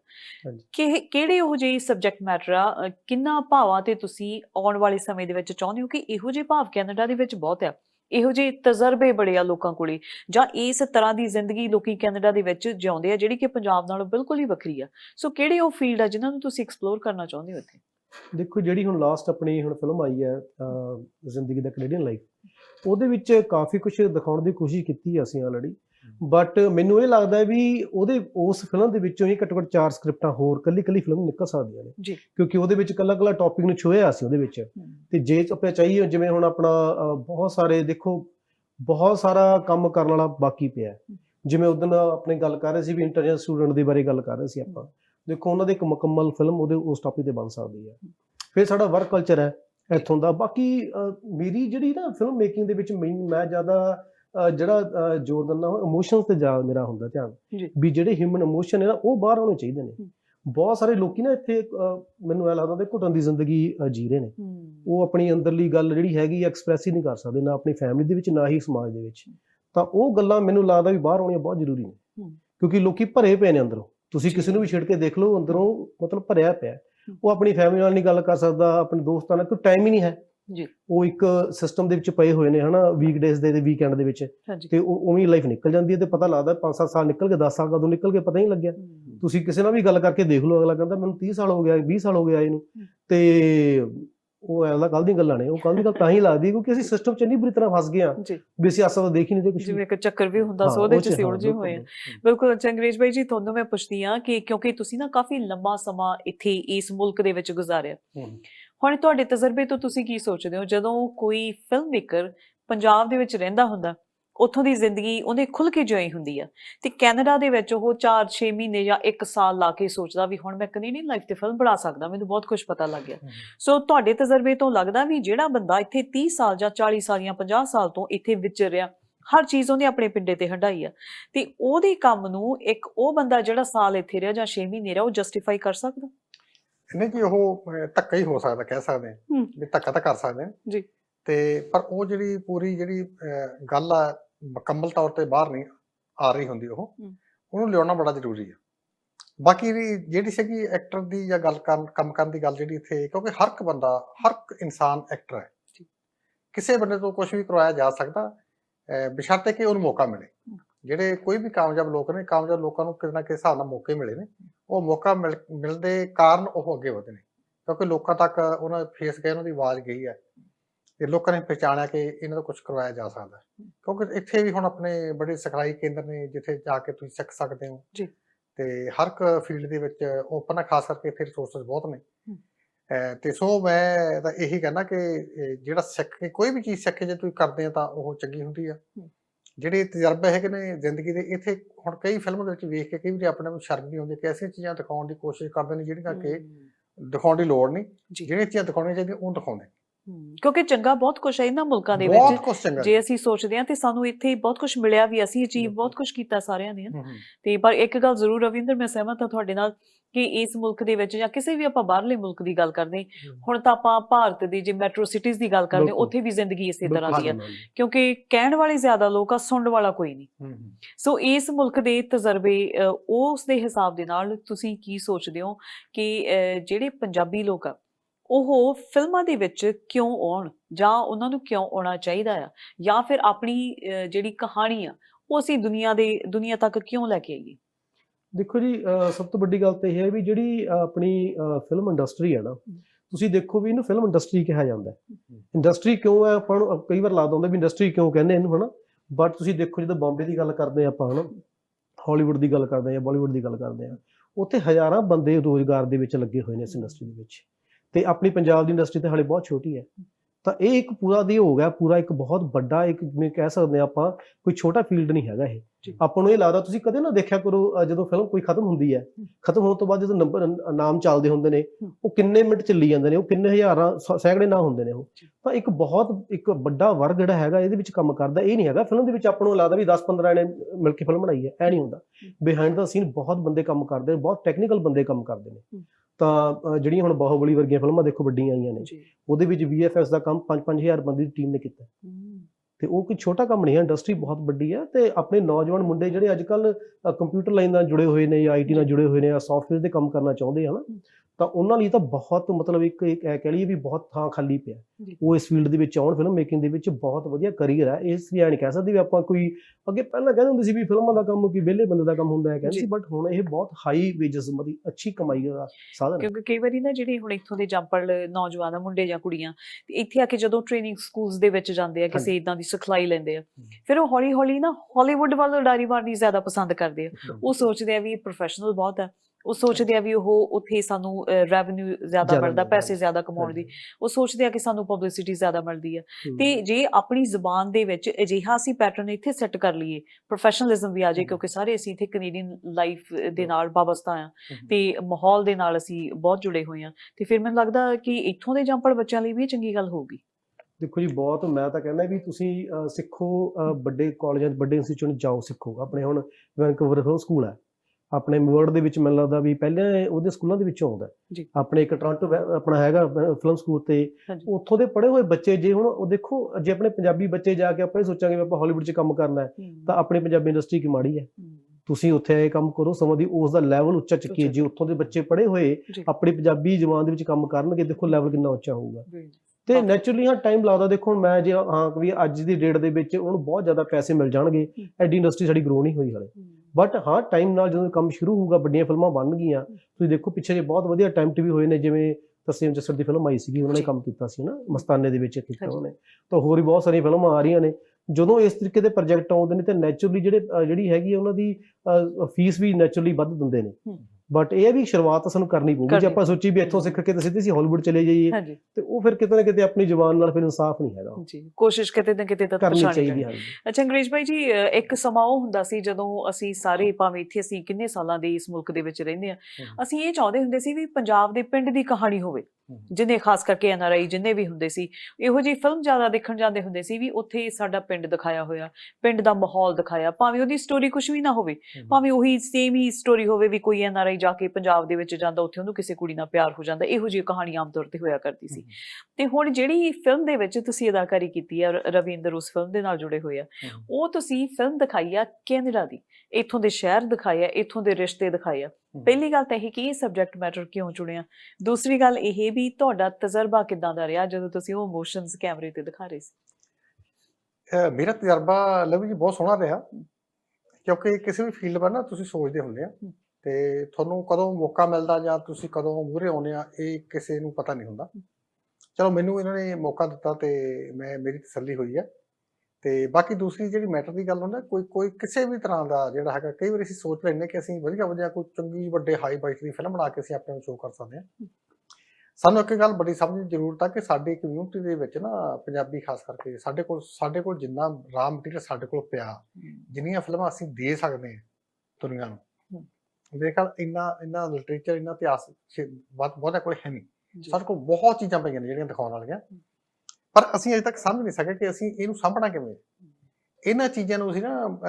S3: ਕਿ ਕਿਹੜੇ ਇਹੋ ਜਿਹੇ ਸਬਜੈਕਟ ਮੈਟਰ ਆ ਕਿੰਨਾ ਭਾਵਾਂ ਤੇ ਤੁਸੀਂ ਆਉਣ ਵਾਲੇ ਸਮੇਂ ਦੇ ਵਿੱਚ ਚਾਹੁੰਦੇ ਹੋ ਕਿ ਇਹੋ ਜਿਹੇ ਭਾਵ ਕੈਨੇਡਾ ਦੇ ਵਿੱਚ ਬਹੁਤ ਆ ਇਹੋ ਜਿਹੇ ਤਜਰਬੇ ਬੜੇ ਆ ਲੋਕਾਂ ਕੋਲੇ, ਜਾਂ ਇਸ ਤਰ੍ਹਾਂ ਦੀ ਜ਼ਿੰਦਗੀ ਲੋਕੀ ਕੈਨੇਡਾ ਦੇ ਵਿੱਚ ਜਿਉਂਦੇ ਆ, ਜਿਹੜੀ ਕਿ ਪੰਜਾਬ ਨਾਲੋਂ ਬਿਲਕੁਲ ਹੀ ਵੱਖਰੀ ਆ। ਸੋ ਕਿਹੜੇ ਉਹ ਫੀਲਡ ਆ ਜਿਨ੍ਹਾਂ ਨੂੰ ਤੁਸੀਂ ਐਕਸਪਲੋਰ ਕਰਨਾ ਚਾਹੁੰਦੇ ਹੋ ਇੱਥੇ?
S2: ਦੇਖੋ, ਜਿਹੜੀ ਹੁਣ ਲਾਸਟ ਆਪਣੀ ਹੁਣ ਫਿਲਮ ਆਈ ਹੈ ਜ਼ਿੰਦਗੀ ਦਾ ਕੈਨੇਡੀਅਨ ਲਾਈਫ ਉਹਦੇ ਵਿੱਚ ਕਾਫੀ ਕੁਝ ਦਿਖਾਉਣ ਦੀ ਕੋਸ਼ਿਸ਼ ਕੀਤੀ ਅਸੀਂ ਆਲਰੇਡੀ ਬਟ ਮੈਨੂੰ ਇਹ ਲੱਗਦਾ ਵੀ ਉਹਦੇ ਉਸ ਫਿਲਮ ਦੇ ਵਿੱਚੋਂ ਹੀ ਘੱਟੋ ਘੱਟ ਚਾਰ ਸਕ੍ਰਿਪਟਾਂ ਹੋਰ ਕੱਲੀ ਕੱਲੀ ਫਿਲਮ ਨਿਕਲ ਸਕਦੀਆਂ ਨੇ। ਕਿਉਂਕਿ ਉਹਦੇ ਵਿੱਚ ਕੱਲਾ ਕੱਲਾ ਟੌਪਿਕ ਨੂੰ ਛੋਇਆ ਸੀ ਉਹਦੇ ਵਿੱਚ। ਤੇ ਜੇ ਆਪਾਂ ਚਾਹੀਏ ਜਿਵੇਂ ਹੁਣ ਆਪਣਾ ਬਹੁਤ ਸਾਰੇ ਦੇਖੋ ਬਹੁਤ ਸਾਰਾ ਕੰਮ ਕਰਨ ਵਾਲਾ ਬਾਕੀ ਪਿਆ। ਜਿਵੇਂ ਉਦੋਂ ਆਪਣੇ ਗੱਲ ਕਰ ਰਹੇ ਸੀ ਵੀ ਇੰਟਰਨੈਸ਼ਨਲ ਸਟੂਡੈਂਟ ਦੇ ਬਾਰੇ ਗੱਲ ਕਰ ਰਹੇ ਸੀ ਆਪਾਂ। ਦੇਖੋ ਉਹਨਾਂ ਦੇ ਇੱਕ ਮੁਕੰਮਲ ਫਿਲਮ ਉਹਦੇ ਉਸ ਟੌਪਿਕ ਤੇ ਬਣ ਸਕਦੀ ਹੈ। ਫਿਰ ਸਾਡਾ ਵਰਕ ਕਲਚਰ ਹੈ ਇੱਥੋਂ ਦਾ। ਬਾਕੀ ਮੇਰੀ ਜਿਹੜੀ ਨਾ ਫਿਲਮ ਮੇਕਿੰਗ ਦੇ ਵਿੱਚ ਮੈਂ ਜ਼ਿਆਦਾ ਜਿਹੜਾ ਜ਼ੋਰ ਦਿੰਦਾ ਹਾਂ ਇਮੋਸ਼ਨਸ ਤੇ ਜ਼ਿਆਦਾ ਮੇਰਾ ਹੁੰਦਾ ਧਿਆਨ
S3: ਜੀ।
S2: ਵੀ ਜਿਹੜੇ ਹਿਊਮਨ ਇਮੋਸ਼ਨ ਹੈ ਨਾ ਉਹ ਬਾਹਰ ਆਉਣੇ ਚਾਹੀਦੇ ਨੇ। ਬਹੁਤ ਸਾਰੇ ਲੋਕੀ ਨਾ ਇੱਥੇ ਮੈਨੂੰ ਐ ਲੱਗਦਾ ਕਿ ਘੁੱਟਣ ਦੀ ਜ਼ਿੰਦਗੀ ਜੀ ਰਹੇ ਨੇ ਉਹ ਆਪਣੀ ਅੰਦਰਲੀ ਗੱਲ ਜਿਹੜੀ ਹੈਗੀ ਐਕਸਪ੍ਰੈਸ ਹੀ ਨਹੀਂ ਕਰ ਸਕਦੇ ਨਾ ਆਪਣੀ ਫੈਮਿਲੀ ਦੇ ਵਿੱਚ ਨਾ ਹੀ ਸਮਾਜ ਦੇ ਵਿੱਚ ਤਾਂ ਉਹ ਗੱਲਾਂ ਮੈਨੂੰ ਲੱਗਦਾ ਵੀ ਬਾਹਰ ਆਉਣੀਆਂ ਬਹੁਤ ਜ਼ਰੂਰੀ ਨੇ। ਕਿਉਂਕਿ ਲੋਕੀ ਭਰੇ ਪਏ ਨੇ ਅੰਦਰੋਂ ਤੁਸੀਂ
S3: ਜੀ।
S2: ਕਿਸੇ ਨੂੰ ਵੀ ਛੇੜ ਕੇ ਦੇਖ ਲਓ ਅੰਦਰੋਂ ਮਤਲਬ ਭਰਿਆ ਪਿਆ। ਉਹ ਆਪਣੀ ਫੈਮਿਲੀ ਨਾਲ ਨਹੀਂ ਗੱਲ ਕਰ ਸਕਦਾ ਆਪਣੇ ਦੋਸਤਾਂ ਨਾਲ ਕੋਈ ਟਾਈਮ ਹੀ ਨਹੀਂ ਹੈ
S3: ਜੀ।
S2: ਉਹ ਇੱਕ ਸਿਸਟਮ ਦੇ ਵਿੱਚ ਪਏ ਹੋਏ ਨੇ ਹਨਾ ਵੀਕਡੇਜ਼ ਦੇ ਤੇ ਵੀਕਐਂਡ ਦੇ ਵਿੱਚ। ਤੇ ਉਹ ਉਵੇਂ ਲਾਈਫ ਨਿਕਲ ਜਾਂਦੀ ਹੈ ਤੇ ਪਤਾ ਲੱਗਦਾ 5-7 ਸਾਲ ਨਿਕਲ ਗਏ 10 ਸਾਲ ਕਦੋਂ ਨਿਕਲ ਗਏ ਪਤਾ ਹੀ ਨਹੀਂ ਲੱਗਿਆ।
S3: ਹੂੰ,
S2: ਤੁਸੀਂ ਕਿਸੇ ਨਾਲ ਵੀ ਗੱਲ ਕਰਕੇ ਦੇਖ ਲਓ ਅਗਲਾ ਕਹਿੰਦਾ ਮੈਨੂੰ 30 ਸਾਲ ਹੋ ਗਿਆ 20 ਸਾਲ ਹੋ ਗਿਆ ਇਹਨੂੰ। ਤੇ ਉਹ ਐਲਾ ਕੱਲ ਦੀਆਂ ਗੱਲਾਂ ਨੇ ਉਹ ਕੱਲ ਦੀ ਗੱਲ ਤਾਂ ਹੀ ਲੱਗਦੀ ਕਿਉਂਕਿ ਅਸੀਂ ਸਿਸਟਮ 'ਚ ਇੰਨੀ ਬੁਰੀ ਤਰ੍ਹਾਂ ਫਸ ਗਏ ਆ ਵੀ ਅਸੀਂ ਦੇਖ ਹੀ ਨਹੀਂ ਤੇ ਕੁਝ
S3: ਜਿਵੇਂ ਇੱਕ ਚੱਕਰ ਵੀ ਹੁੰਦਾ ਸੋ ਉਹਦੇ ਚ ਅਸੀਂ ਉਲਝੇ ਹੋਏ ਆ ਬਿਲਕੁਲ। ਅੱਛਾ ਅੰਗਰੇਜ਼ ਬਾਈ ਜੀ ਤੁਹਾਨੂੰ ਮੈਂ ਪੁੱਛਦੀ ਆ ਕਿ ਕਿਉਂਕਿ ਤੁਸੀਂ ਨਾ ਕਾਫੀ ਲੰਮਾ ਸਮਾਂ ਇੱਥੇ ਇਸ ਮੁਲਕ ਦੇ ਵਿੱਚ ਗੁਜ਼ਾਰਿਆ। ਹੁਣ ਤੁਹਾਡੇ ਤਜਰਬੇ ਤੋਂ ਤੁਸੀਂ ਕੀ ਸੋਚਦੇ ਹੋ? ਜਦੋਂ ਕੋਈ ਫਿਲਮ ਮੇਕਰ ਪੰਜਾਬ ਦੇ ਵਿੱਚ ਰਹਿੰਦਾ ਹੁੰਦਾ ਉੱਥੋਂ ਦੀ ਜ਼ਿੰਦਗੀ ਉਹਨੇ ਖੁੱਲ ਕੇ ਜਿਉਈ ਹੁੰਦੀ ਆ। ਤੇ ਕੈਨੇਡਾ ਦੇ ਵਿੱਚ ਉਹ 4-6 ਮਹੀਨੇ ਜਾਂ 1 ਸਾਲ ਲਾ ਕੇ ਸੋਚਦਾ ਵੀ ਹੁਣ ਮੈਂ ਕੈਨੇਡੀਅਨ ਲਾਈਫ ਤੇ ਫਿਲਮ ਬਣਾ ਸਕਦਾ ਮੈਨੂੰ ਬਹੁਤ ਕੁਝ ਪਤਾ ਲੱਗ ਗਿਆ। ਸੋ ਤੁਹਾਡੇ ਤਜਰਬੇ ਤੋਂ ਲੱਗਦਾ ਵੀ ਜਿਹੜਾ ਬੰਦਾ ਇੱਥੇ 30 ਸਾਲ ਜਾਂ 40 ਸਾਲ ਜਾਂ 50 ਸਾਲ ਤੋਂ ਇੱਥੇ ਵਿਚਰ ਰਿਹਾ ਹਰ ਚੀਜ਼ ਉਹਨੇ ਆਪਣੇ ਪਿੰਡੇ ਤੇ ਹੰਡਾਈ ਆ। ਤੇ ਉਹਦੇ ਕੰਮ ਨੂੰ ਇੱਕ ਉਹ ਬੰਦਾ ਜਿਹੜਾ ਸਾਲ ਇੱਥੇ ਰਿਹਾ ਜਾਂ 6 ਮਹੀਨੇ ਰਿਹਾ ਉਹ ਜਸਟੀਫਾਈ ਕਰ ਸਕਦਾ?
S1: ਨਹੀਂ ਕਿ ਉਹ ਧੱਕਾ ਹੀ ਹੋ ਸਕਦਾ ਕਹਿ ਸਕਦੇ ਹਾਂ। ਵੀ ਧੱਕਾ ਤਾਂ ਕਰ ਸਕਦੇ ਹਾਂ
S3: ਜੀ।
S1: ਤੇ ਪਰ ਉਹ ਜਿਹੜੀ ਪੂਰੀ ਜਿਹੜੀ ਗੱਲ ਆ ਮੁਕੰਮਲ ਤੌਰ ਤੇ ਬਾਹਰ ਨਹੀਂ ਆ ਰਹੀ ਹੁੰਦੀ ਉਹ। ਉਹਨੂੰ ਲਿਆਉਣਾ ਬੜਾ ਜ਼ਰੂਰੀ ਆ ਬਾਕੀ ਵੀ ਜਿਹੜੀ ਸੀਗੀ ਐਕਟਰ ਦੀ ਜਾਂ ਗੱਲ ਕਰਨ ਕੰਮ ਕਰਨ ਦੀ ਗੱਲ ਜਿਹੜੀ ਇੱਥੇ ਕਿਉਂਕਿ ਹਰ ਇੱਕ ਬੰਦਾ ਹਰ ਇੱਕ ਇਨਸਾਨ ਐਕਟਰ ਹੈ। ਕਿਸੇ ਬੰਦੇ ਤੋਂ ਕੁਝ ਵੀ ਕਰਵਾਇਆ ਜਾ ਸਕਦਾ ਬਸ਼ਰਤੇ ਕਿ ਉਹਨੂੰ ਮੌਕਾ ਮਿਲੇ। ਜਿਹੜੇ ਕੋਈ ਵੀ ਕਾਮਯਾਬ ਲੋਕ ਨੇ ਕਾਮਯਾਬ ਲੋਕਾਂ ਨੂੰ ਕਿਸੇ ਨਾ ਕਿਸੇ ਹਿਸਾਬ ਨਾਲ ਮੌਕੇ ਮਿਲੇ ਨੇ ਉਹ ਮੌਕਾ ਮਿਲ ਮਿਲਦੇ ਕਾਰਨ ਉਹ ਅੱਗੇ ਵਧੇ ਨੇ। ਕਿਉਂਕਿ ਲੋਕਾਂ ਤੱਕ ਉਹਨਾਂ ਦੇ ਫੇਸ ਗਏ ਉਹਨਾਂ ਦੀ ਆਵਾਜ਼ ਗਈ ਹੈ ਤੇ ਲੋਕਾਂ ਨੇ ਪਛਾਣਿਆ ਕਿ ਇਹਨਾਂ ਤੋਂ ਕੁਝ ਕਰਵਾਇਆ ਜਾ ਸਕਦਾ। ਕਿਉਂਕਿ ਇੱਥੇ ਵੀ ਹੁਣ ਆਪਣੇ ਬੜੇ ਸਿਖਲਾਈ ਕੇਂਦਰ ਨੇ ਜਿੱਥੇ ਜਾ ਕੇ ਤੁਸੀਂ ਸਿੱਖ ਸਕਦੇ ਹੋ
S3: ਜੀ।
S1: ਤੇ ਹਰ ਇੱਕ ਫੀਲਡ ਦੇ ਵਿੱਚ ਓਪਨ ਹੈ ਖਾਸ ਕਰਕੇ ਇੱਥੇ ਰਿਸੋਰਸਸ ਬਹੁਤ ਨੇ। ਤੇ ਸੋ ਮੈਂ ਤਾਂ ਇਹੀ ਕਹਿਣਾ ਕਿ ਜਿਹੜਾ ਸਿੱਖ ਕੇ ਕੋਈ ਵੀ ਚੀਜ਼ ਸਿੱਖ ਕੇ ਜੇ ਤੁਸੀਂ ਕਰਦੇ ਆ ਤਾਂ ਉਹ ਚੰਗੀ ਹੁੰਦੀ ਆ। ਜਿਹੜੇ ਤਜਰਬੇ ਹੈਗੇ ਨੇ ਜ਼ਿੰਦਗੀ ਦੇ ਇੱਥੇ ਹੁਣ ਕਈ ਫਿਲਮਾਂ ਦੇ ਵਿੱਚ ਵੇਖ ਕੇ ਕਈ ਵਾਰੀ ਆਪਣੇ ਨੂੰ ਸ਼ਰਮ ਵੀ ਆਉਂਦੀ ਕਿ ਐਸੀਆਂ ਚੀਜ਼ਾਂ ਦਿਖਾਉਣ ਦੀ ਕੋਸ਼ਿਸ਼ ਕਰਦੇ ਨੇ ਜਿਹੜੀਆਂ ਕਿ ਦਿਖਾਉਣ ਦੀ ਲੋੜ ਨਹੀਂ। ਜਿਹੜੀਆਂ ਚੀਜ਼ਾਂ ਦਿਖਾਉਣੀਆਂ ਚਾਹੀਦੀਆਂ ਉਹ ਦਿਖਾਉਂਦੇ
S3: ਕਿਉਂਕਿ ਚੰਗਾ ਬਹੁਤ ਕੁਝ ਹੈ ਇਹਨਾਂ ਮੁਲਕਾਂ ਦੇ ਵਿੱਚ ਜੇ ਅਸੀਂ ਸੋਚਦੇ ਹਾਂ ਤੇ ਸਾਨੂੰ ਇੱਥੇ ਬਹੁਤ ਕੁਝ ਮਿਲਿਆ ਵੀ ਅਸੀਂ ਅਚੀਵ। ਬਹੁਤ ਕੁਝ ਕੀਤਾ ਸਾਰਿਆਂ ਨੇ। ਤੇ ਪਰ ਇੱਕ ਗੱਲ ਜ਼ਰੂਰ ਰਵਿੰਦਰ ਮੈਂ ਸਹਿਮਤ ਹਾਂ ਤੁਹਾਡੇ ਨਾਲ ਕਿ ਇਸ ਮੁਲਕ ਦੇ ਵਿੱਚ ਜਾਂ ਕਿਸੇ ਵੀ ਆਪਾਂ ਬਾਹਰਲੇ ਮੁਲਕ ਦੀ ਗੱਲ ਕਰਦੇ ਹੁਣ ਤਾਂ ਆਪਾਂ ਭਾਰਤ ਦੀ ਜੇ ਮੈਟਰੋ ਸਿਟੀਜ਼ ਦੀ ਗੱਲ ਕਰਦੇ। ਉੱਥੇ ਵੀ ਜ਼ਿੰਦਗੀ ਇਸੇ ਤਰ੍ਹਾਂ ਦੀ ਹੈ। ਕਿਉਂਕਿ ਕਹਿਣ ਵਾਲੇ ਜ਼ਿਆਦਾ ਲੋਕ ਆ ਸੁਣਨ ਵਾਲਾ ਕੋਈ ਨਹੀਂ। ਸੋ ਇਸ ਮੁਲਕ ਦੇ ਤਜਰਬੇ ਉਸ ਦੇ ਹਿਸਾਬ ਦੇ ਨਾਲ ਤੁਸੀਂ ਕੀ ਸੋਚਦੇ ਹੋ ਕਿ ਜਿਹੜੇ ਪੰਜਾਬੀ ਲੋਕ ਆ ਉਹ ਫਿਲਮਾਂ ਦੇ ਵਿੱਚ ਕਿਉਂ ਆਉਣ? ਜਾਂ ਉਹਨਾਂ ਨੂੰ ਕਿਉਂ ਆਉਣਾ ਚਾਹੀਦਾ ਆ? ਜਾਂ ਫਿਰ ਆਪਣੀ ਜਿਹੜੀ ਕਹਾਣੀ ਆ ਉਹ ਅਸੀਂ ਦੁਨੀਆ ਦੇ ਦੁਨੀਆ ਤੱਕ ਕਿਉਂ ਲੈ ਕੇ ਆਈਏ?
S2: ਦੇਖੋ ਜੀ ਸਭ ਤੋਂ ਵੱਡੀ ਗੱਲ ਤਾਂ ਇਹ ਹੈ ਵੀ ਜਿਹੜੀ ਆਪਣੀ ਫਿਲਮ ਇੰਡਸਟਰੀ ਹੈ ਨਾ ਤੁਸੀਂ ਦੇਖੋ ਵੀ ਇਹਨੂੰ ਫਿਲਮ ਇੰਡਸਟਰੀ ਕਿਹਾ ਜਾਂਦਾ ਹੈ। ਇੰਡਸਟਰੀ ਕਿਉਂ ਹੈ? ਆਪਾਂ ਨੂੰ ਕਈ ਵਾਰ ਲੱਗਦਾ ਹੁੰਦਾ ਵੀ ਇੰਡਸਟਰੀ ਕਿਉਂ ਕਹਿੰਦੇ ਇਹਨੂੰ ਹਨਾ? ਬਟ ਤੁਸੀਂ ਦੇਖੋ ਜਦੋਂ ਬੰਬੇ ਦੀ ਗੱਲ ਕਰਦੇ ਆਪਾਂ ਹਨਾ? ਹਾਲੀਵੁੱਡ ਦੀ ਗੱਲ ਕਰਦੇ ਹਾਂ ਬਾਲੀਵੁੱਡ ਦੀ ਗੱਲ ਕਰਦੇ ਹਾਂ ਉੱਥੇ ਹਜ਼ਾਰਾਂ ਬੰਦੇ ਰੋਜ਼ਗਾਰ ਦੇ ਵਿੱਚ ਲੱਗੇ ਹੋਏ ਨੇ ਇਸ ਇੰਡਸਟਰੀ ਦੇ ਵਿੱਚ। ਤੇ ਆਪਣੀ ਪੰਜਾਬ ਦੀ ਇੰਡਸਟਰੀ ਤਾਂ ਹਾਲੇ ਬਹੁਤ ਛੋਟੀ ਹੈ ਤਾਂ ਇਹ ਇੱਕ ਪੂਰਾ ਦੀ ਹੋ ਗਿਆ ਪੂਰਾ ਇੱਕ ਬਹੁਤ ਵੱਡਾ ਇੱਕ ਜਿਵੇਂ ਕਹਿ ਸਕਦੇ ਆਪਾਂ ਕੋਈ ਛੋਟਾ ਫੀਲਡ ਨਹੀਂ ਹੈਗਾ ਇਹ। ਆਪਾਂ ਨੂੰ ਇਹ ਲੱਗਦਾ ਤੁਸੀਂ ਕਦੇ ਨਾ ਦੇਖਿਆ ਕਰੋ ਜਦੋਂ ਫਿਲਮ ਕੋਈ ਖਤਮ ਹੁੰਦੀ ਹੈ ਖਤਮ ਹੋਣ ਤੋਂ ਬਾਅਦ ਜਦੋਂ ਨੰਬਰ ਨਾਮ ਚੱਲਦੇ ਹੁੰਦੇ ਨੇ। ਉਹ ਕਿੰਨੇ ਮਿੰਟ ਚੱਲੀ ਜਾਂਦੇ ਨੇ ਉਹ ਕਿੰਨੇ ਹਜ਼ਾਰਾਂ ਸੈਂਕੜੇ ਨਾ ਹੁੰਦੇ ਨੇ ਉਹ। ਤਾਂ ਇੱਕ ਬਹੁਤ ਇੱਕ ਵੱਡਾ ਵਰਗ ਜਿਹੜਾ ਹੈਗਾ ਇਹਦੇ ਵਿੱਚ ਕੰਮ ਕਰਦਾ ਇਹ ਨਹੀਂ ਹੈਗਾ ਫਿਲਮ ਦੇ ਵਿੱਚ ਆਪਾਂ ਨੂੰ ਲੱਗਦਾ ਵੀ 10-15 ਨੇ ਮਿਲ ਕੇ ਫਿਲਮ ਬਣਾਈ ਹੈ ਇਹ ਨਹੀਂ ਹੁੰਦਾ ਬਿਹਾਈਂਡ ਦਾ ਸੀਨ ਬਹੁਤ ਬੰਦੇ ਕੰਮ ਕਰਦੇ ਨੇ ਬਹੁਤ ਟੈਕਨੀਕਲ ਬੰਦੇ ਕੰਮ ਕਰਦੇ ਨੇ। ਤਾਂ ਜਿਹੜੀਆਂ ਹੁਣ ਬਾਹੁਬਲੀ ਵਰਗੀਆਂ ਫਿਲਮਾਂ ਦੇਖੋ ਵੱਡੀਆਂ ਆਈਆਂ ਨੇ ਉਹਦੇ ਵਿੱਚ VFX ਦਾ ਕੰਮ 5-5000 ਬੰਦੇ ਦੀ ਟੀਮ ਨੇ ਕੀਤਾ। ਤੇ ਉਹ ਕੋਈ ਛੋਟਾ ਕੰਮ ਨਹੀਂ ਹੈ ਇੰਡਸਟਰੀ ਬਹੁਤ ਵੱਡੀ ਹੈ ਤੇ ਆਪਣੇ ਨੌਜਵਾਨ ਮੁੰਡੇ ਜਿਹੜੇ ਅੱਜ ਕੱਲ ਕੰਪਿਊਟਰ ਲਾਈਨ ਨਾਲ ਜੁੜੇ ਹੋਏ ਨੇ ਜਾਂ ਆਈਟੀ ਨਾਲ ਜੁੜੇ ਹੋਏ ਨੇ ਜਾਂ ਸੌਫਟਵੇਅਰ ਦੇ ਕੰਮ ਕਰਨਾ ਚਾਹੁੰਦੇ ਹਨ। ਤਾਂ ਉਹਨਾਂ ਲਈ ਤਾਂ ਬਹੁਤ ਮਤਲਬ ਇੱਕ ਇਹ ਕਹਿ ਲਈਏ ਵੀ ਬਹੁਤ ਥਾਂ ਖਾਲੀ ਪਿਆ। ਉਹ ਇਸ ਫੀਲਡ ਦੇ ਵਿੱਚ ਆਉਣ ਫਿਲਮ ਮੇਕਿੰਗ ਦੇ ਵਿੱਚ ਬਹੁਤ ਵਧੀਆ ਕਰੀਅਰ ਹੈ। ਇਸ ਲਈ ਨਹੀਂ ਕਹਿ ਸਕਦੇ ਵੀ ਆਪਾਂ ਕੋਈ ਅੱਗੇ ਪਹਿਲਾਂ ਕਹਿੰਦੇ ਹੁੰਦੇ ਸੀ ਵੀ ਫਿਲਮਾਂ ਦਾ ਕੰਮ ਕੋਈ ਵਿਹਲੇ ਬੰਦੇ ਦਾ ਕੰਮ ਹੁੰਦਾ ਹੈ ਕਹਿੰਦੇ। ਸੀ ਬਟ ਹੁਣ ਇਹ ਬਹੁਤ ਹਾਈ ਵੇਜਸ ਮਤਲਬ ਅੱਛੀ ਕਮਾਈ ਦਾ ਸਾਧਨ
S3: ਕਿਉਂਕਿ ਕਈ ਵਾਰੀ ਨਾ ਜਿਹੜੇ ਹੁਣ ਇੱਥੋਂ ਦੇ ਜੰਪਲ ਨੌਜਵਾਨ ਮੁੰਡੇ ਜਾਂ ਕੁੜੀਆਂ ਇੱਥੇ ਆ ਕੇ ਜਦੋਂ ਟ੍ਰੇਨਿੰਗ ਸਕੂਲਸ ਦੇ ਵਿੱਚ ਜਾਂਦੇ ਆ ਕਿਸੇ ਇਦਾਂ ਦੀ ਸਿਖਲਾਈ ਲੈਂਦੇ ਆ ਫਿਰ ਉਹ ਹੌਲੀ ਹੌਲੀ ਨਾ ਹਾਲੀਵੁੱਡ ਵੱਲ ਉਡਾਰੀ ਮਾਰਨੀ ਜ਼ਿਆਦਾ ਪਸੰਦ ਕਰਦੇ ਆ। ਉਹ ਸੋਚਦੇ ਆ ਵੀ ਪ੍ਰੋਫੈਸ਼ਨਲ ਬਹੁਤ ਆ। ਉਹ ਸੋਚਦੇ ਆ ਵੀ ਉਹ ਉੱਥੇ ਸਾਨੂੰ ਰੈਵਨਿਊ ਜ਼ਿਆਦਾ ਮਿਲਦਾ ਪੈਸੇ ਜ਼ਿਆਦਾ ਕਮਾਉਣ ਦੀ। ਉਹ ਸੋਚਦੇ ਆ ਕਿ ਸਾਨੂੰ ਪਬਲਿਸਿਟੀ ਜ਼ਿਆਦਾ ਮਿਲਦੀ ਆ। ਤੇ ਜੇ ਆਪਣੀ ਜ਼ੁਬਾਨ ਦੇ ਵਿੱਚ ਅਜਿਹਾ ਅਸੀਂ ਪੈਟਰਨ ਇੱਥੇ ਸੈੱਟ ਕਰ ਲਈਏ ਪ੍ਰੋਫੈਸ਼ਨਲਿਜ਼ਮ ਵੀ ਆ ਜਾਏ। ਕਿਉਂਕਿ ਸਾਰੇ ਅਸੀਂ ਇੱਥੇ ਕੈਨੇਡੀਅਨ ਲਾਈਫ ਦੇ ਨਾਲ ਵਾਬਸਤਾ ਆ ਤੇ ਮਾਹੌਲ ਦੇ ਨਾਲ ਅਸੀਂ ਬਹੁਤ ਜੁੜੇ ਹੋਏ ਆ। ਤੇ ਫਿਰ ਮੈਨੂੰ ਲੱਗਦਾ ਕਿ ਇੱਥੋਂ ਦੇ ਜੰਪਲ ਬੱਚਿਆਂ ਲਈ ਵੀ ਚੰਗੀ ਗੱਲ ਹੋਊਗੀ।
S2: ਦੇਖੋ ਜੀ ਬਹੁਤ ਮੈਂ ਤਾਂ ਕਹਿੰਦਾ ਵੀ ਤੁਸੀਂ ਸਿੱਖੋ ਵੱਡੇ ਕਾਲਜਾਂ ਵੱਡੇ ਇੰਸਟੀਚਿਊਟ ਜਾਓ ਸਿੱਖੋ। ਆਪਣੇ ਹੁਣ ਵੈਂਕੂਵਰ ਸਕੂਲ ਹੈ ਆਪਣੇ ਵਰਲਡ ਦੇ ਵਿੱਚ ਮੈਨੂੰ ਲੱਗਦਾ ਵੀ ਪਹਿਲਾਂ ਉਹਦੇ ਸਕੂਲਾਂ ਦੇ ਵਿੱਚੋਂ ਆਉਂਦਾ। ਆਪਣੇ ਇੱਕ ਟੋਰਾਂਟੋ ਆਪਣਾ ਹੈਗਾ ਫਿਲਮ ਸਕੂਲ ਤੇ। ਉੱਥੋਂ ਦੇ ਪੜ੍ਹੇ ਹੋਏ ਬੱਚੇ ਜੇ ਹੁਣ ਉਹ ਦੇਖੋ ਜੇ ਆਪਣੇ ਪੰਜਾਬੀ ਬੱਚੇ ਜਾ ਕੇ ਆਪਾਂ ਇਹ ਸੋਚਾਂਗੇ ਵੀ ਆਪਾਂ ਹਾਲੀਵੁੱਡ 'ਚ ਕੰਮ ਕਰਨਾ ਹੈ ਤਾਂ ਆਪਣੀ ਪੰਜਾਬੀ ਇੰਡਸਟਰੀ ਕੀ ਮਾੜੀ ਹੈ? ਤੁਸੀਂ ਉੱਥੇ ਇਹ ਕੰਮ ਕਰੋ ਸਮਾਂ ਦੀ ਉਸ ਦਾ ਲੈਵਲ ਉੱਚਾ ਚੱਕੀਏ। ਜੇ ਉੱਥੋਂ ਦੇ ਬੱਚੇ ਪੜ੍ਹੇ ਹੋਏ। ਆਪਣੀ ਪੰਜਾਬੀ ਜ਼ੁਬਾਨ ਦੇ ਵਿੱਚ ਕੰਮ ਕਰਨਗੇ ਦੇਖੋ ਲੈਵਲ ਕਿੰਨਾ ਉੱਚਾ ਹੋਊਗਾ। ਤੇ। ਨੈਚੁਰਲੀ ਹਾਂ ਟਾਈਮ ਲੱਗਦਾ ਦੇਖੋ ਹੁਣ ਮੈਂ ਜੇ ਹਾਂ ਵੀ ਅੱਜ ਦੀ ਡੇਟ ਦੇ ਵਿੱਚ ਉਹਨੂੰ ਬਹੁਤ ਜ਼ਿਆਦਾ ਪੈਸੇ ਮਿਲ ਜਾਣਗੇ। ਐਡੀ ਇੰਡਸਟਰੀ ਸਾਡੀ ਗਰੋ ਨਹੀਂ ਹੋਈ ਹਲੇ ਬਟ ਹਾਂ ਟਾਈਮ ਨਾਲ ਜਦੋਂ ਕੰਮ ਸ਼ੁਰੂ ਹੋਊਗਾ ਵੱਡੀਆਂ ਫਿਲਮਾਂ ਬਣਨਗੀਆਂ ਤੁਸੀਂ ਦੇਖੋ ਪਿੱਛੇ ਜੇ ਬਹੁਤ ਵਧੀਆ ਟਾਈਮ ਟੀਵੀ ਹੋਏ ਨੇ ਜਿਵੇਂ ਤਸੀਮ ਜੱਸਰ ਦੀ ਫਿਲਮ ਆਈ ਸੀਗੀ ਉਹਨਾਂ ਨੇ। ਕੰਮ ਕੀਤਾ ਸੀ ਨਾ ਮਸਤਾਨੇ ਦੇ ਵਿੱਚ ਕੀਤਾ। ਉਹਨੇ ਤਾਂ ਹੋਰ ਵੀ ਬਹੁਤ ਸਾਰੀਆਂ ਫਿਲਮਾਂ ਆ ਰਹੀਆਂ ਨੇ ਜਦੋਂ ਇਸ ਤਰੀਕੇ ਦੇ ਪ੍ਰੋਜੈਕਟ ਆਉਂਦੇ ਨੇ ਤੇ ਨੈਚੁਰਲੀ ਜਿਹੜੇ ਜਿਹੜੀ ਹੈਗੀ ਉਹਨਾਂ ਦੀ ਫੀਸ ਵੀ ਨੈਚੁਰਲੀ ਵੱਧ ਦਿੰਦੇ ਨੇ। ਬਟ ਇਹ ਵੀ ਸ਼ੁਰੂਆਤ ਸਾਨੂੰ ਕਰਨੀ ਪਊਗੀ ਜੇ ਆਪਾਂ ਸੋਚੀ ਵੀ ਇੱਥੋਂ ਸਿੱਖ ਕੇ ਤਾਂ ਸਿੱਧੀ ਸੀ ਹਾਲੀਵੁੱਡ ਚਲੇ ਜਾਈਏ ਤੇ ਉਹ ਫਿਰ ਕਿਤੇ ਨਾ ਕਿਤੇ ਆਪਣੀ ਜ਼ੁਬਾਨ ਨਾਲ ਫਿਰ ਇਨਸਾਫ ਨਹੀਂ ਹੈਗਾ
S3: ਜੀ ਕੋਸ਼ਿਸ਼ ਕਿਤੇ ਨਾ ਕਿਤੇ ਤਾਂ
S2: ਕਰਨੀ ਚਾਹੀਦੀ। ਹੈ
S3: ਅੱਛਾ ਅੰਗਰੇਜ਼ ਭਾਈ ਜੀ ਇੱਕ ਸਮਾਂ ਉਹ ਹੁੰਦਾ ਸੀ ਜਦੋਂ ਅਸੀਂ ਸਾਰੇ ਭਾਵੇਂ ਇੱਥੇ ਅਸੀਂ ਕਿੰਨੇ ਸਾਲਾਂ ਦੇ ਇਸ ਮੁਲਕ ਦੇ ਵਿੱਚ ਰਹਿੰਦੇ ਆ। ਅਸੀਂ ਇਹ ਚਾਹੁੰਦੇ ਹੁੰਦੇ ਸੀ ਵੀ ਪੰਜਾਬ ਦੇ ਪਿੰਡ ਦੀ ਕਹਾਣੀ ਹੋਵੇ। ਜਿੰਨੇ ਖਾਸ ਕਰਕੇ ਐਨਆਰਆਈ ਜਿੰਨੇ ਵੀ ਹੁੰਦੇ ਸੀ ਇਹੋ ਜਿਹੀ ਫਿਲਮ ਜ਼ਿਆਦਾ ਦੇਖਣ ਜਾਂਦੇ ਹੁੰਦੇ ਸੀ ਵੀ ਉੱਥੇ ਸਾਡਾ ਪਿੰਡ ਦਿਖਾਇਆ ਹੋਇਆ ਪਿੰਡ ਦਾ ਮਾਹੌਲ ਦਿਖਾਇਆ ਭਾਵੇਂ ਉਹਦੀ ਸਟੋਰੀ ਕੁਝ ਵੀ ਨਾ ਹੋਵੇ ਭਾਵੇਂ ਉਹੀ ਸੇਮ ਹੀ ਸਟੋਰੀ ਹੋਵੇ ਵੀ ਕੋਈ ਐਨਆਰਆਈ ਜਾ ਕੇ ਪੰਜਾਬ ਦੇ ਵਿੱਚ ਜਾਂਦਾ ਉੱਥੇ ਉਹਨੂੰ ਕਿਸੇ ਕੁੜੀ ਨਾਲ ਪਿਆਰ ਹੋ ਜਾਂਦਾ ਇਹੋ ਜਿਹੀ ਕਹਾਣੀ ਆਮ ਤੌਰ ਤੇ ਹੋਇਆ ਕਰਦੀ ਸੀ। ਤੇ ਹੁਣ ਜਿਹੜੀ ਫਿਲਮ ਦੇ ਵਿੱਚ ਤੁਸੀਂ ਅਦਾਕਾਰੀ ਕੀਤੀ ਹੈ ਰਵਿੰਦਰ ਉਸ ਫਿਲਮ ਦੇ ਨਾਲ ਜੁੜੇ ਹੋਏ ਆ। ਉਹ ਤੁਸੀਂ ਫਿਲਮ ਦਿਖਾਈ ਆ ਕੈਨੇਡਾ ਦੀ ਇੱਥੋਂ ਦੇ ਸ਼ਹਿਰ ਦਿਖਾਏ ਆ ਇੱਥੋਂ ਦੇ ਰਿਸ਼ਤੇ ਦਿਖਾਏ ਆ। ਪਹਿਲੀ ਗੱਲ ਤਾਂ ਇਹ ਕਿ ਇਹ ਸਬਜੈਕਟ ਮੈਟਰ ਕਿਉਂ ਚੁਣਿਆ? ਦੂਸਰੀ ਗੱਲ ਇਹ ਵੀ ਤੁਹਾਡਾ ਤਜਰਬਾ ਕਿਦਾਂ ਦਾ ਰਿਹਾ ਜਦੋਂ ਤੁਸੀਂ ਉਹ ਇਮੋਸ਼ਨਸ ਕੈਮਰੇ ਤੇ ਦਿਖਾ ਰਹੇ ਸੀ?
S1: ਮੇਰਾ ਤਜਰਬਾ ਲਵੀ ਜੀ ਬਹੁਤ ਸੋਹਣਾ ਰਿਹਾ। ਕਿਉਂਕਿ ਕਿਸੇ ਵੀ ਫੀਲਡ 'ਪਰ ਨਾ ਤੁਸੀਂ ਸੋਚਦੇ ਹੁੰਦੇ ਆ। ਤੇ ਤੁਹਾਨੂੰ ਕਦੋਂ ਮੌਕਾ ਮਿਲਦਾ ਜਾਂ ਤੁਸੀਂ ਕਦੋਂ ਮੂਹਰੇ ਆਉਂਦੇ ਆ ਇਹ ਕਿਸੇ ਨੂੰ ਪਤਾ ਨਹੀਂ ਹੁੰਦਾ। ਚਲੋ ਮੈਨੂੰ ਇਹਨਾਂ ਨੇ ਮੌਕਾ ਦਿੱਤਾ ਤੇ ਮੈਂ ਮੇਰੀ ਤਸੱਲੀ ਹੋਈ ਹੈ। ਤੇ ਬਾਕੀ ਦੂਸਰੀ ਜਿਹੜੀ ਮੈਟਰ ਦੀ ਗੱਲ ਹੁੰਦਾ ਕੋਈ ਕੋਈ ਕਿਸੇ ਵੀ ਤਰ੍ਹਾਂ ਦਾ ਜਿਹੜਾ ਹੈਗਾ ਕਈ ਵਾਰ ਅਸੀਂ ਸੋਚ ਲੈਂਦੇ ਕਿ ਅਸੀਂ ਵਧੀਆ ਵਧੀਆ ਕੋਈ ਚੰਗੀ ਵੱਡੇ ਹਾਈ ਬਾਈਟ ਦੀ ਫਿਲਮ ਬਣਾ ਕੇ ਅਸੀਂ ਆਪਣੇ ਨੂੰ ਸ਼ੋਅ ਕਰ ਸਕਦੇ ਹਾਂ। ਸਾਨੂੰ ਇੱਕ ਗੱਲ ਬੜੀ ਸਮਝਣ ਦੀ ਜ਼ਰੂਰਤ ਆ ਕਿ ਸਾਡੀ ਕਮਿਊਨਿਟੀ ਦੇ ਵਿੱਚ ਨਾ ਪੰਜਾਬੀ ਖਾਸ ਕਰਕੇ ਸਾਡੇ ਕੋਲ ਸਾਡੇ ਕੋਲ ਜਿੰਨਾ ਰਾ ਮਟੀਰੀਅਲ ਸਾਡੇ ਕੋਲ ਪਿਆ ਜਿੰਨੀਆਂ ਫਿਲਮਾਂ ਅਸੀਂ ਦੇ ਸਕਦੇ ਹਾਂ ਦੁਨੀਆ ਨੂੰ। ਮੇਰੇ ਖਿਆਲ ਇੰਨਾ ਇੰਨਾ ਲਿਟਰੇਚਰ ਇੰਨਾ ਇਤਿਹਾਸ ਬਹੁਤ ਬਹੁਤਿਆਂ ਕੋਲ ਹੈ ਨਹੀਂ। ਸਾਡੇ ਕੋਲ ਬਹੁਤ ਚੀਜ਼ਾਂ ਪਈਆਂ ਨੇ ਜਿਹੜੀਆਂ ਦਿਖਾਉਣ ਵਾਲੀਆਂ। ਪਰ ਅਸੀਂ ਅਜੇ ਤੱਕ ਸਮਝ ਨਹੀਂ ਸਕੇ ਕਿ ਅਸੀਂ ਇਹਨੂੰ ਸਾਂਭਣਾ ਕਿਵੇਂ ਇਹਨਾਂ ਚੀਜ਼ਾਂ ਨੂੰ ਅਸੀਂ ਨਾ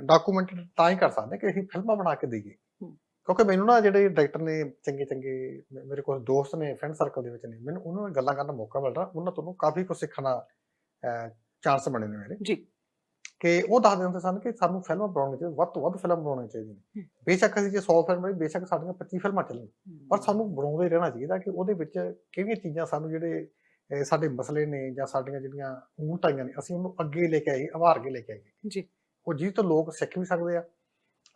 S1: ਡਾਕੂਮੈਂਟ ਤਾਂ ਹੀ ਕਰ ਸਕਦੇ ਕਿ ਅਸੀਂ ਫਿਲਮਾਂ ਬਣਾ ਕੇ ਦਈਏ। ਕਿਉਂਕਿ ਮੈਨੂੰ ਨਾ ਜਿਹੜੇ ਡਾਇਰੈਕਟਰ ਨੇ ਚੰਗੇ ਚੰਗੇ ਮੇਰੇ ਕੋਲ ਦੋਸਤ ਨੇ ਫਰੈਂਡ ਸਰਕਲ ਦੇ ਵਿੱਚ ਨੇ ਮੈਨੂੰ ਉਹਨਾਂ ਨਾਲ ਗੱਲਾਂ ਕਰਨ ਦਾ ਮੌਕਾ ਮਿਲਦਾ ਉਹਨਾਂ ਤੋਂ ਕਾਫੀ ਕੁਝ ਸਿੱਖਣ ਚਾਂਸ ਬਣੇ ਨੇ ਮੇਰੇ।
S3: ਜੀ।
S1: ਕਿ ਉਹ ਦੱਸਦੇ ਹੁੰਦੇ ਸਨ ਕਿ ਸਾਨੂੰ ਫਿਲਮਾਂ ਬਣਾਉਣੀਆਂ ਚਾਹੀਦੀਆਂ ਵੱਧ ਤੋਂ ਵੱਧ ਫਿਲਮ ਬਣਾਉਣੀਆਂ ਚਾਹੀਦੀਆਂ ਨੇ। ਬੇਸ਼ੱਕ ਅਸੀਂ ਜੇ 100 ਫਿਲਮ ਬਣੀ ਬੇਸ਼ੱਕ ਸਾਡੀਆਂ 25 ਫਿਲਮਾਂ ਚੱਲਣ ਪਰ ਸਾਨੂੰ ਬਣਾਉਂਦੇ ਰਹਿਣਾ ਚਾਹੀਦਾ ਕਿ ਉਹਦੇ ਵਿੱਚ ਕਿਹੜੀਆਂ ਚੀਜ਼ਾਂ ਸਾਨੂੰ ਜਿਹੜੇ ਸਾਡੇ ਮਸਲੇ ਨੇ ਜਾਂ ਸਾਡੀਆਂ ਜਿਹੜੀਆਂ ਊਣਤਾਈਆਂ ਨੇ ਅਸੀਂ ਉਹਨੂੰ ਅੱਗੇ ਲੈ ਕੇ ਆਈਏ ਆਵਾਰ ਕੇ ਲੈ ਕੇ ਆਈਏ
S3: ਜੀ।
S1: ਉਹ ਜਿਸ ਤੋਂ ਲੋਕ ਸਿੱਖ ਵੀ ਸਕਦੇ ਆ।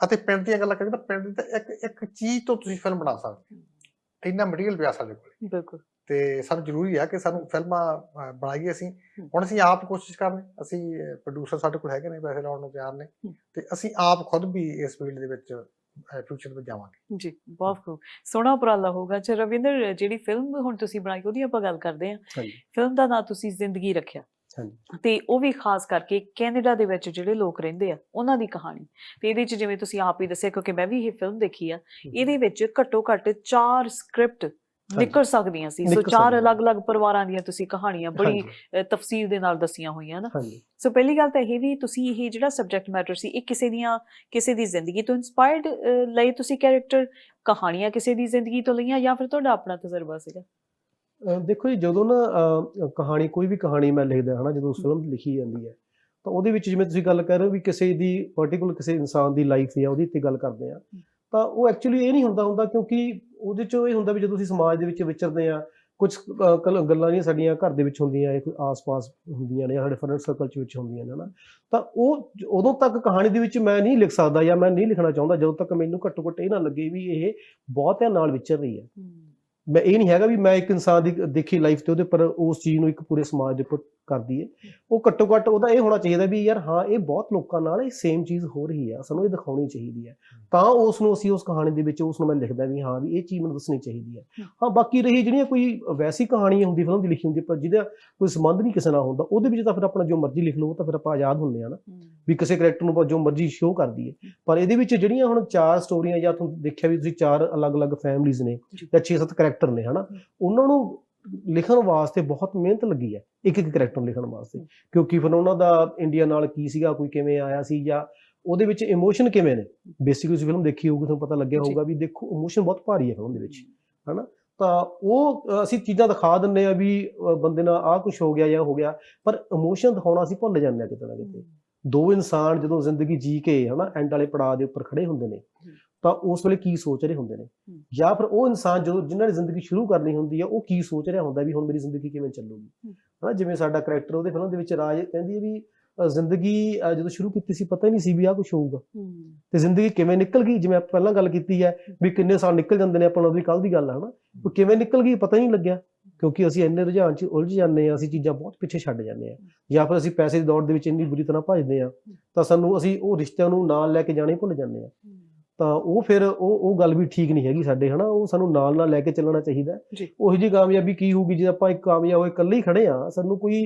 S1: ਅਤੇ ਪਿੰਡ ਦੀਆਂ ਗੱਲਾਂ ਕਰੀਏ ਤਾਂ ਪਿੰਡ ਦੀ ਤਾਂ ਇੱਕ ਇੱਕ ਚੀਜ਼ ਤੋਂ ਤੁਸੀਂ ਫਿਲਮ ਬਣਾ ਸਕਦੇ ਹੋ। ਇੰਨਾ ਮਟੀਰੀਅਲ ਪਿਆ ਸਾਡੇ ਕੋਲ।
S3: ਬਿਲਕੁਲ।
S1: ਤੇ ਸਾਨੂੰ ਜ਼ਰੂਰੀ ਆ ਕਿ ਸਾਨੂੰ ਫਿਲਮਾਂ ਬਣਾਈਏ ਅਸੀਂ। ਹੁਣ ਅਸੀਂ ਆਪ ਕੋਸ਼ਿਸ਼ ਕਰਨੇ ਅਸੀਂ ਪ੍ਰੋਡਿਊਸਰ ਸਾਡੇ ਕੋਲ ਹੈਗੇ ਨੇ ਪੈਸੇ ਲਾਉਣ ਨੂੰ ਤਿਆਰ ਨੇ। ਤੇ ਅਸੀਂ ਆਪ ਖੁਦ ਵੀ ਇਸ ਫੀਲਡ ਦੇ ਵਿੱਚ ਫਿਊਚਰ ਵਿੱਚ ਜਾਵਾਂਗੇ।
S3: ਜੀ ਬਹੁਤ ਖੂਬ। ਸੋਹਣਾ ਉਪਰਾਲਾ ਹੋਗਾ ਅੱਛਾ ਰਵਿੰਦਰ ਜਿਹੜੀ ਫਿਲਮ ਹੁਣ ਤੁਸੀਂ ਬਣਾਈ ਉਹਦੀ ਆਪਾਂ ਗੱਲ ਕਰਦੇ ਹਾਂ। ਫਿਲਮ ਦਾ ਨਾਂ ਤੁਸੀਂ ਜ਼ਿੰਦਗੀ ਰੱਖਿਆ। ਤੇ ਉਹ ਵੀ ਖਾਸ ਕਰਕੇ ਕੈਨੇਡਾ ਦੇ ਵਿੱਚ ਜਿਹੜੇ ਲੋਕ ਰਹਿੰਦੇ ਆ ਉਹਨਾਂ ਦੀ ਕਹਾਣੀ। ਤੇ ਇਹਦੇ ਵਿੱਚ ਜਿਵੇਂ ਤੁਸੀਂ ਆਪ ਹੀ ਦੱਸਿਆ ਕਿਉਂਕਿ ਮੈਂ ਵੀ ਇਹ ਫਿਲਮ ਦੇਖੀ ਆ ਇਹਦੇ ਵਿੱਚ ਘੱਟੋ ਘੱਟ ਚਾਰ ਸਕ੍ਰਿਪਟ ਨਿਕਲ ਸਕਦੀਆਂ ਸੀ। ਸੋ ਚਾਰ। ਅਲੱਗ-ਅਲੱਗ ਪਰਿਵਾਰਾਂ ਦੀਆਂ ਤੁਸੀਂ ਕਹਾਣੀਆਂ ਬੜੀ ਤਫਸੀਲ ਦੇ ਨਾਲ ਦੱਸੀਆਂ ਹੋਈਆਂ ਨਾ ਸੋ ਪਹਿਲੀ ਗੱਲ ਤਾਂ ਇਹ ਵੀ ਤੁਸੀਂ ਇਹ ਜਿਹੜਾ ਸਬਜੈਕਟ ਮੈਟਰ ਸੀ ਇਹ ਕਿਸੇ ਦੀਆਂ ਕਿਸੇ ਦੀ ਜ਼ਿੰਦਗੀ ਤੋਂ ਇਨਸਪਾਇਰਡ ਲਈ ਤੁਸੀਂ ਕੈਰੈਕਟਰ ਕਹਾਣੀਆਂ ਕਿਸੇ ਦੀ ਜ਼ਿੰਦਗੀ ਤੋਂ ਲਈਆਂ ਜਾਂ ਫਿਰ ਤੁਹਾਡਾ ਆਪਣਾ ਤਜਰਬਾ ਸੀਗਾ?
S2: ਦੇਖੋ ਜੀ ਜਦੋਂ ਨਾ ਕਹਾਣੀ ਕੋਈ ਵੀ ਕਹਾਣੀ ਮੈਂ ਲਿਖਦਾ ਹਾਂ ਨਾ ਜਦੋਂ ਫਿਲਮ ਲਿਖੀ ਜਾਂਦੀ ਹੈ ਤਾਂ ਉਹਦੇ ਵਿੱਚ ਜਿਵੇਂ ਤੁਸੀਂ ਗੱਲ ਕਰ ਰਹੇ ਹੋ ਵੀ ਕਿਸੇ ਦੀ ਪਾਰਟਿਕੂਲਰ ਕਿਸੇ ਇਨਸਾਨ ਦੀ ਲਾਈਫ ਜਾਂ ਉਹਦੀ ਉੱਤੇ ਗੱਲ ਕਰਦੇ ਆ ਤਾਂ ਉਹ ਐਕਚੁਅਲੀ ਇਹ ਨਹੀਂ ਹੁੰਦਾ ਹੁੰਦਾ ਕਿਉਂਕਿ ਉਹਦੇ ਚ ਇਹ ਹੁੰਦਾ ਵੀ ਜਦੋਂ ਅਸੀਂ ਸਮਾਜ ਦੇ ਵਿੱਚ ਵਿਚਰਦੇ ਆ ਕੁਝ ਗੱਲਾਂ ਨਹੀਂ ਸਾਡੀਆਂ ਘਰ ਦੇ ਵਿੱਚ ਹੁੰਦੀਆਂ ਇਹ ਆਸ-ਪਾਸ ਹੁੰਦੀਆਂ ਨੇ ਸਾਡੇ ਫਰੈਂਡ ਸਰਕਲ ਚ ਵਿੱਚ ਹੁੰਦੀਆਂ ਨੇ ਹਨਾ ਤਾਂ ਉਹ ਉਦੋਂ ਤੱਕ ਕਹਾਣੀ ਦੇ ਵਿੱਚ ਮੈਂ ਨਹੀਂ ਲਿਖ ਸਕਦਾ ਜਾਂ ਮੈਂ ਨਹੀਂ ਲਿਖਣਾ ਚਾਹੁੰਦਾ ਜਦੋਂ ਤੱਕ ਮੈਨੂੰ ਘੱਟੋ ਘੱਟ ਇਹ ਨਾ ਲੱਗੇ ਵੀ ਇਹ ਬਹੁਤਿਆਂ ਨਾਲ ਵਿਚਰ ਰਹੀ ਹੈ। ਮੈਂ ਇਹ ਨਹੀਂ ਹੈਗਾ ਵੀ ਮੈਂ ਇੱਕ ਇਨਸਾਨ ਦੀ ਦੇਖੀ ਲਾਈਫ ਤੇ ਉਹਦੇ ਪਰ ਉਸ ਚੀਜ਼ ਨੂੰ ਇੱਕ ਪੂਰੇ ਸਮਾਜ ਦੇ ਉੱਪਰ ਕਰਦੀ ਹੈ ਉਹ ਘੱਟੋ ਘੱਟ ਉਹਦਾ ਇਹ ਹੋਣਾ ਚਾਹੀਦਾ ਵੀ ਯਾਰ ਹਾਂ ਇਹ ਬਹੁਤ ਲੋਕਾਂ ਨਾਲ ਇਹ ਸੇਮ ਚੀਜ਼ ਹੋ ਰਹੀ ਹੈ ਸਾਨੂੰ ਇਹ ਦਿਖਾਉਣੀ ਚਾਹੀਦੀ ਹੈ। ਤਾਂ ਉਸ ਨੂੰ ਅਸੀਂ ਉਸ ਕਹਾਣੀ ਦੇ ਵਿੱਚ ਉਸ ਨੂੰ ਮੈਂ ਲਿਖਦਾ ਵੀ ਹਾਂ ਵੀ ਇਹ ਚੀਜ਼ ਮੈਨੂੰ ਦੱਸਣੀ ਚਾਹੀਦੀ ਹੈ। ਹਾਂ। ਬਾਕੀ ਰਹੀ ਜਿਹੜੀਆਂ ਕੋਈ ਵੈਸੀ ਕਹਾਣੀ ਹੁੰਦੀ ਫਿਲਮ ਦੀ ਲਿਖੀ ਹੁੰਦੀ ਪਰ ਜਿਹਦਾ ਕੋਈ ਸੰਬੰਧ ਨਹੀਂ ਕਿਸੇ ਨਾਲ ਹੁੰਦਾ ਉਹਦੇ ਵਿੱਚ ਤਾਂ ਫਿਰ ਆਪਣਾ ਜੋ ਮਰਜ਼ੀ ਲਿਖ ਲਓ ਤਾਂ ਫਿਰ ਆਪਾਂ ਆਜ਼ਾਦ ਹੁੰਦੇ ਆ ਨਾ। ਵੀ ਕਿਸੇ ਕਰੈਕਟਰ ਨੂੰ ਆਪਾਂ ਜੋ ਮਰਜ਼ੀ ਸ਼ੋਅ ਕਰ ਦਈਏ ਪਰ ਇਹਦੇ ਵਿੱਚ ਜਿਹੜੀਆਂ ਹੁਣ ਚਾਰ ਸਟੋਰੀਆਂ ਜਾਂ ਤੁਹਾਨੂੰ ਦੇਖਿਆ ਵੀ ਤੁਸੀਂ ਚਾਰ ਅਲੱਗ-ਅਲੱਗ ਫੈਮਲੀਆਂ ਨੇ
S3: ਜੀ।
S2: ਜਾਂ 6-7 ਕਰੈਕਟਰ ਨੇ ਹਨਾ। ਉਹਨਾਂ ਨੂੰ ਲਿਖਣ ਵਾਸਤੇ ਬਹੁਤ ਮਿਹਨਤ ਲੱਗੀ ਹੈ ਇੱਕ ਇੱਕ ਕਰੈਕਟਰ ਨੂੰ ਲਿਖਣ ਵਾਸਤੇ। ਕਿਉਂਕਿ ਫਿਰ ਉਹਨਾਂ ਦਾ ਇੰਡੀਆ ਨਾਲ ਕੀ ਸੀਗਾ ਕੋਈ ਕਿਵੇਂ ਆਇਆ ਸੀ ਜਾਂ ਉਹਦੇ ਵਿੱਚ ਇਮੋਸ਼ਨ ਕਿਵੇਂ ਨੇ ਬੇਸਿਕਲੀ ਤੁਸੀਂ ਫਿਲਮ ਦੇਖੀ ਹੋਊਗੀ ਤੁਹਾਨੂੰ ਪਤਾ ਲੱਗਿਆ। ਹੋਊਗਾ ਵੀ ਦੇਖੋ ਇਮੋਸ਼ਨ ਬਹੁਤ ਭਾਰੀ ਹੈ ਫਿਲਮ ਦੇ ਵਿੱਚ ਤਾਂ ਉਹ ਅਸੀਂ ਚੀਜ਼ਾਂ ਦਿਖਾ ਦਿੰਨੇ ਆ ਵੀ ਬੰਦੇ ਨਾਲ ਆਹ ਕੁਝ ਹੋ ਗਿਆ ਜਾਂ ਹੋ ਗਿਆ ਪਰ ਇਮੋਸ਼ਨ ਦਿਖਾਉਣਾ ਅਸੀਂ ਭੁੱਲ ਜਾਂਦੇ ਆ ਕਿਤੇ ਨਾ ਕਿਤੇ ਦੋ ਇਨਸਾਨ ਜਦੋਂ ਜ਼ਿੰਦਗੀ ਜੀ ਕੇ ਹਨਾ ਐਂਡ ਵਾਲੇ ਪੜਾਅ ਦੇ ਉੱਪਰ ਖੜੇ ਹੁੰਦੇ ਨੇ। ਤਾਂ ਉਸ ਵੇਲੇ ਕੀ ਸੋਚ ਰਹੇ ਹੁੰਦੇ ਨੇ। ਜਾਂ ਫਿਰ ਉਹ ਇਨਸਾਨ ਜਦੋਂ ਜਿਨ੍ਹਾਂ ਨੇ ਜ਼ਿੰਦਗੀ ਸ਼ੁਰੂ ਕਰਨੀ ਹੁੰਦੀ ਹੈ ਉਹ ਕੀ ਸੋਚ ਰਿਹਾ ਹੁੰਦਾ ਵੀ ਹੁਣ ਮੇਰੀ ਜ਼ਿੰਦਗੀ ਕਿਵੇਂ ਚੱਲੂਗੀ। ਹਨਾ ਜਿਵੇਂ ਸਾਡਾ ਕੈਰੈਕਟਰ ਉਹਦੇ ਫਿਲਮ ਦੇ ਵਿੱਚ ਰਾਜ ਕਹਿੰਦੀ ਹੈ ਵੀ ਜ਼ਿੰਦਗੀ ਜਦੋਂ ਸ਼ੁਰੂ ਕੀਤੀ ਸੀ ਪਤਾ ਹੀ ਨਹੀਂ ਸੀ ਵੀ ਆਹ ਕੁਝ ਹੋਊਗਾ। ਤੇ ਜ਼ਿੰਦਗੀ ਕਿਵੇਂ ਨਿਕਲ ਗਈ? ਜਿਵੇਂ ਆਪਾਂ ਪਹਿਲਾਂ ਗੱਲ ਕੀਤੀ ਹੈ। ਵੀ ਕਿੰਨੇ ਸਾਲ ਨਿਕਲ ਜਾਂਦੇ ਨੇ ਆਪਾਂ ਨੂੰ ਵੀ ਕੱਲ ਦੀ ਗੱਲ ਹੈ ਹਨਾ? ਉਹ ਕਿਵੇਂ ਨਿਕਲ ਗਈ ਪਤਾ ਹੀ ਨਹੀਂ ਲੱਗਿਆ। ਕਿਉਂਕਿ ਅਸੀਂ ਇੰਨੇ ਰੁਝਾਨ 'ਚ ਉਲਝ ਜਾਂਦੇ ਆ ਅਸੀਂ ਚੀਜ਼ਾਂ ਬਹੁਤ ਪਿੱਛੇ ਛੱਡ ਜਾਂਦੇ ਆ। ਜਾਂ ਫਿਰ ਅਸੀਂ ਪੈਸੇ ਦੀ ਦੌੜ ਦੇ ਵਿੱਚ ਇੰਨੀ ਬੁਰੀ ਤਰ੍ਹਾਂ ਭੱਜਦੇ ਆ ਤਾਂ ਸਾਨੂੰ ਅਸੀਂ ਉਹ ਰਿਸ਼ਤਿਆਂ ਨੂੰ ਨਾਲ ਲੈ ਕੇ ਜਾਣੇ ਭੁੱਲ ਜਾਂਦੇ ਆ। ਤਾਂ ਉਹ ਫਿਰ ਉਹ ਉਹ ਗੱਲ ਵੀ ਠੀਕ ਨਹੀਂ ਹੈਗੀ ਸਾਡੇ ਹਨਾ? ਉਹ ਸਾਨੂੰ ਨਾਲ ਨਾਲ ਲੈ ਕੇ ਚੱਲਣਾ ਚਾਹੀਦਾ। ਉਹੀ ਜੀ ਕਾਮਯਾਬੀ ਕੀ ਹੋਊਗੀ ਜੇ ਆਪਾਂ ਇੱਕ ਕਾਮਯਾਬ ਹੋਏ ਇਕੱਲੇ ਹੀ ਖੜੇ ਆ ਸਾਨੂੰ ਕੋਈ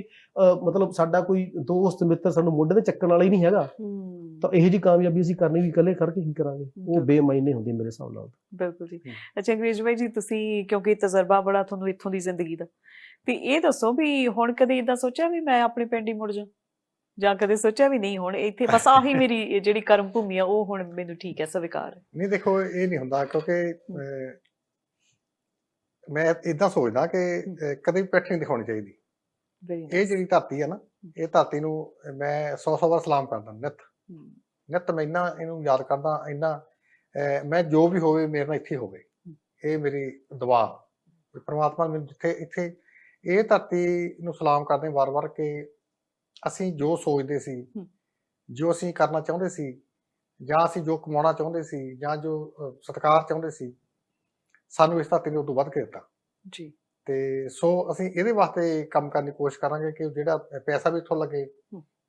S2: ਮਤਲਬ ਸਾਡਾ ਕੋਈ ਦੋਸਤ ਮਿੱਤਰ ਸਾਨੂੰ ਮੋਢੇ ਤੇ ਚੱਕਣ ਵਾਲਾ ਹੀ ਨਹੀਂ ਹੈਗਾ। ਤਾਂ ਇਹੋ ਜੀ ਕਾਮਯਾਬੀ ਅਸੀਂ ਕਰਨੀ ਵੀ ਇਕੱਲੇ ਖੜ ਕੇ ਕੀ ਕਰਾਂਗੇ? ਉਹ। ਬੇਮਾਇਨੇ ਹੁੰਦੀ ਮੇਰੇ ਹਿਸਾਬ ਨਾਲ।
S3: ਬਿਲਕੁਲ ਜੀ। ਅੱਛਾ ਅੰਗਰੇਜ਼ ਭਾਈ ਜੀ ਤੁਸੀਂ ਕਿਉਂਕਿ ਤਜਰਬਾ ਬੜਾ ਤੁਹਾਨੂੰ ਇੱਥੋਂ ਦੀ ਜ਼ਿੰਦਗੀ ਦਾ। ਤੇ ਇਹ ਦੱਸੋ ਵੀ ਹੁਣ ਕਦੇ ਇਦਾਂ ਸੋਚਿਆ ਵੀ ਮੈਂ ਆਪਣੇ ਪਿੰਡ ਹੀ ਮੁੜ ਜਾ ਜਾਂ ਕਦੇ ਸੋਚਿਆ ਵੀ ਨਹੀਂ ਹੁਣ ਇੱਥੇ ਬਸ ਆਹੀ ਮੇਰੀ ਜਿਹੜੀ ਕਰਮ ਭੂਮੀ ਆ ਉਹ ਹੁਣ ਮੈਨੂੰ ਠੀਕ ਹੈ ਸਵੀਕਾਰ।
S1: ਨਹੀਂ ਦੇਖੋ ਇਹ ਨਹੀਂ ਹੁੰਦਾ ਕਿਉਂਕਿ ਮੈਂ ਇਦਾਂ ਸੋਚਦਾ ਕਿ ਕਦੇ ਵੀ ਪਿੱਠ ਨਹੀਂ ਦਿਖਾਉਣੀ ਚਾਹੀਦੀ। ਇਹ. ਜਿਹੜੀ ਧਰਤੀ ਹੈ ਨਾ ਇਹ ਧਰਤੀ ਨੂੰ ਮੈਂ 100 100 ਵਾਰ ਸਲਾਮ ਕਰਦਾ ਨਿਤ। ਨਿਤ ਮੈਂ ਇੰਨਾ ਇਹਨੂੰ ਯਾਦ ਕਰਦਾ ਇੰਨਾ ਮੈਂ ਜੋ ਵੀ ਹੋਵੇ ਮੇਰੇ ਨਾਲ ਇੱਥੇ ਹੋਵੇ। ਇਹ ਮੇਰੀ ਦੁਆ। ਪ੍ਰਮਾਤਮਾ ਮੈਨੂੰ ਜਿੱਥੇ ਇੱਥੇ ਇਹ ਧਰਤੀ ਨੂੰ ਸਲਾਮ ਕਰਦੇ ਵਾਰ-ਵਾਰ ਕਿ ਅਸੀਂ ਜੋ ਸੋਚਦੇ ਸੀ। ਜੋ ਅਸੀਂ ਕਰਨਾ ਚਾਹੁੰਦੇ ਸੀ ਜਾਂ ਅਸੀਂ ਜੋ ਕਮਾਉਣਾ ਚਾਹੁੰਦੇ ਸੀ ਜਾਂ ਜੋ ਸਤਿਕਾਰ ਚਾਹੁੰਦੇ ਸੀ ਸਾਨੂੰ ਇਸ ਧਰਤੀ ਨੇ ਉਦੋਂ ਵੱਧ ਕੇ ਦਿੱਤਾ।
S3: ਜੀ।
S1: ਤੇ ਸੋ ਅਸੀਂ ਇਹਦੇ ਵਾਸਤੇ ਕੰਮ ਕਰਨ ਦੀ ਕੋਸ਼ਿਸ਼ ਕਰਾਂਗੇ ਕਿ ਜਿਹੜਾ ਪੈਸਾ ਵੀ ਇੱਥੋਂ ਲੱਗੇ।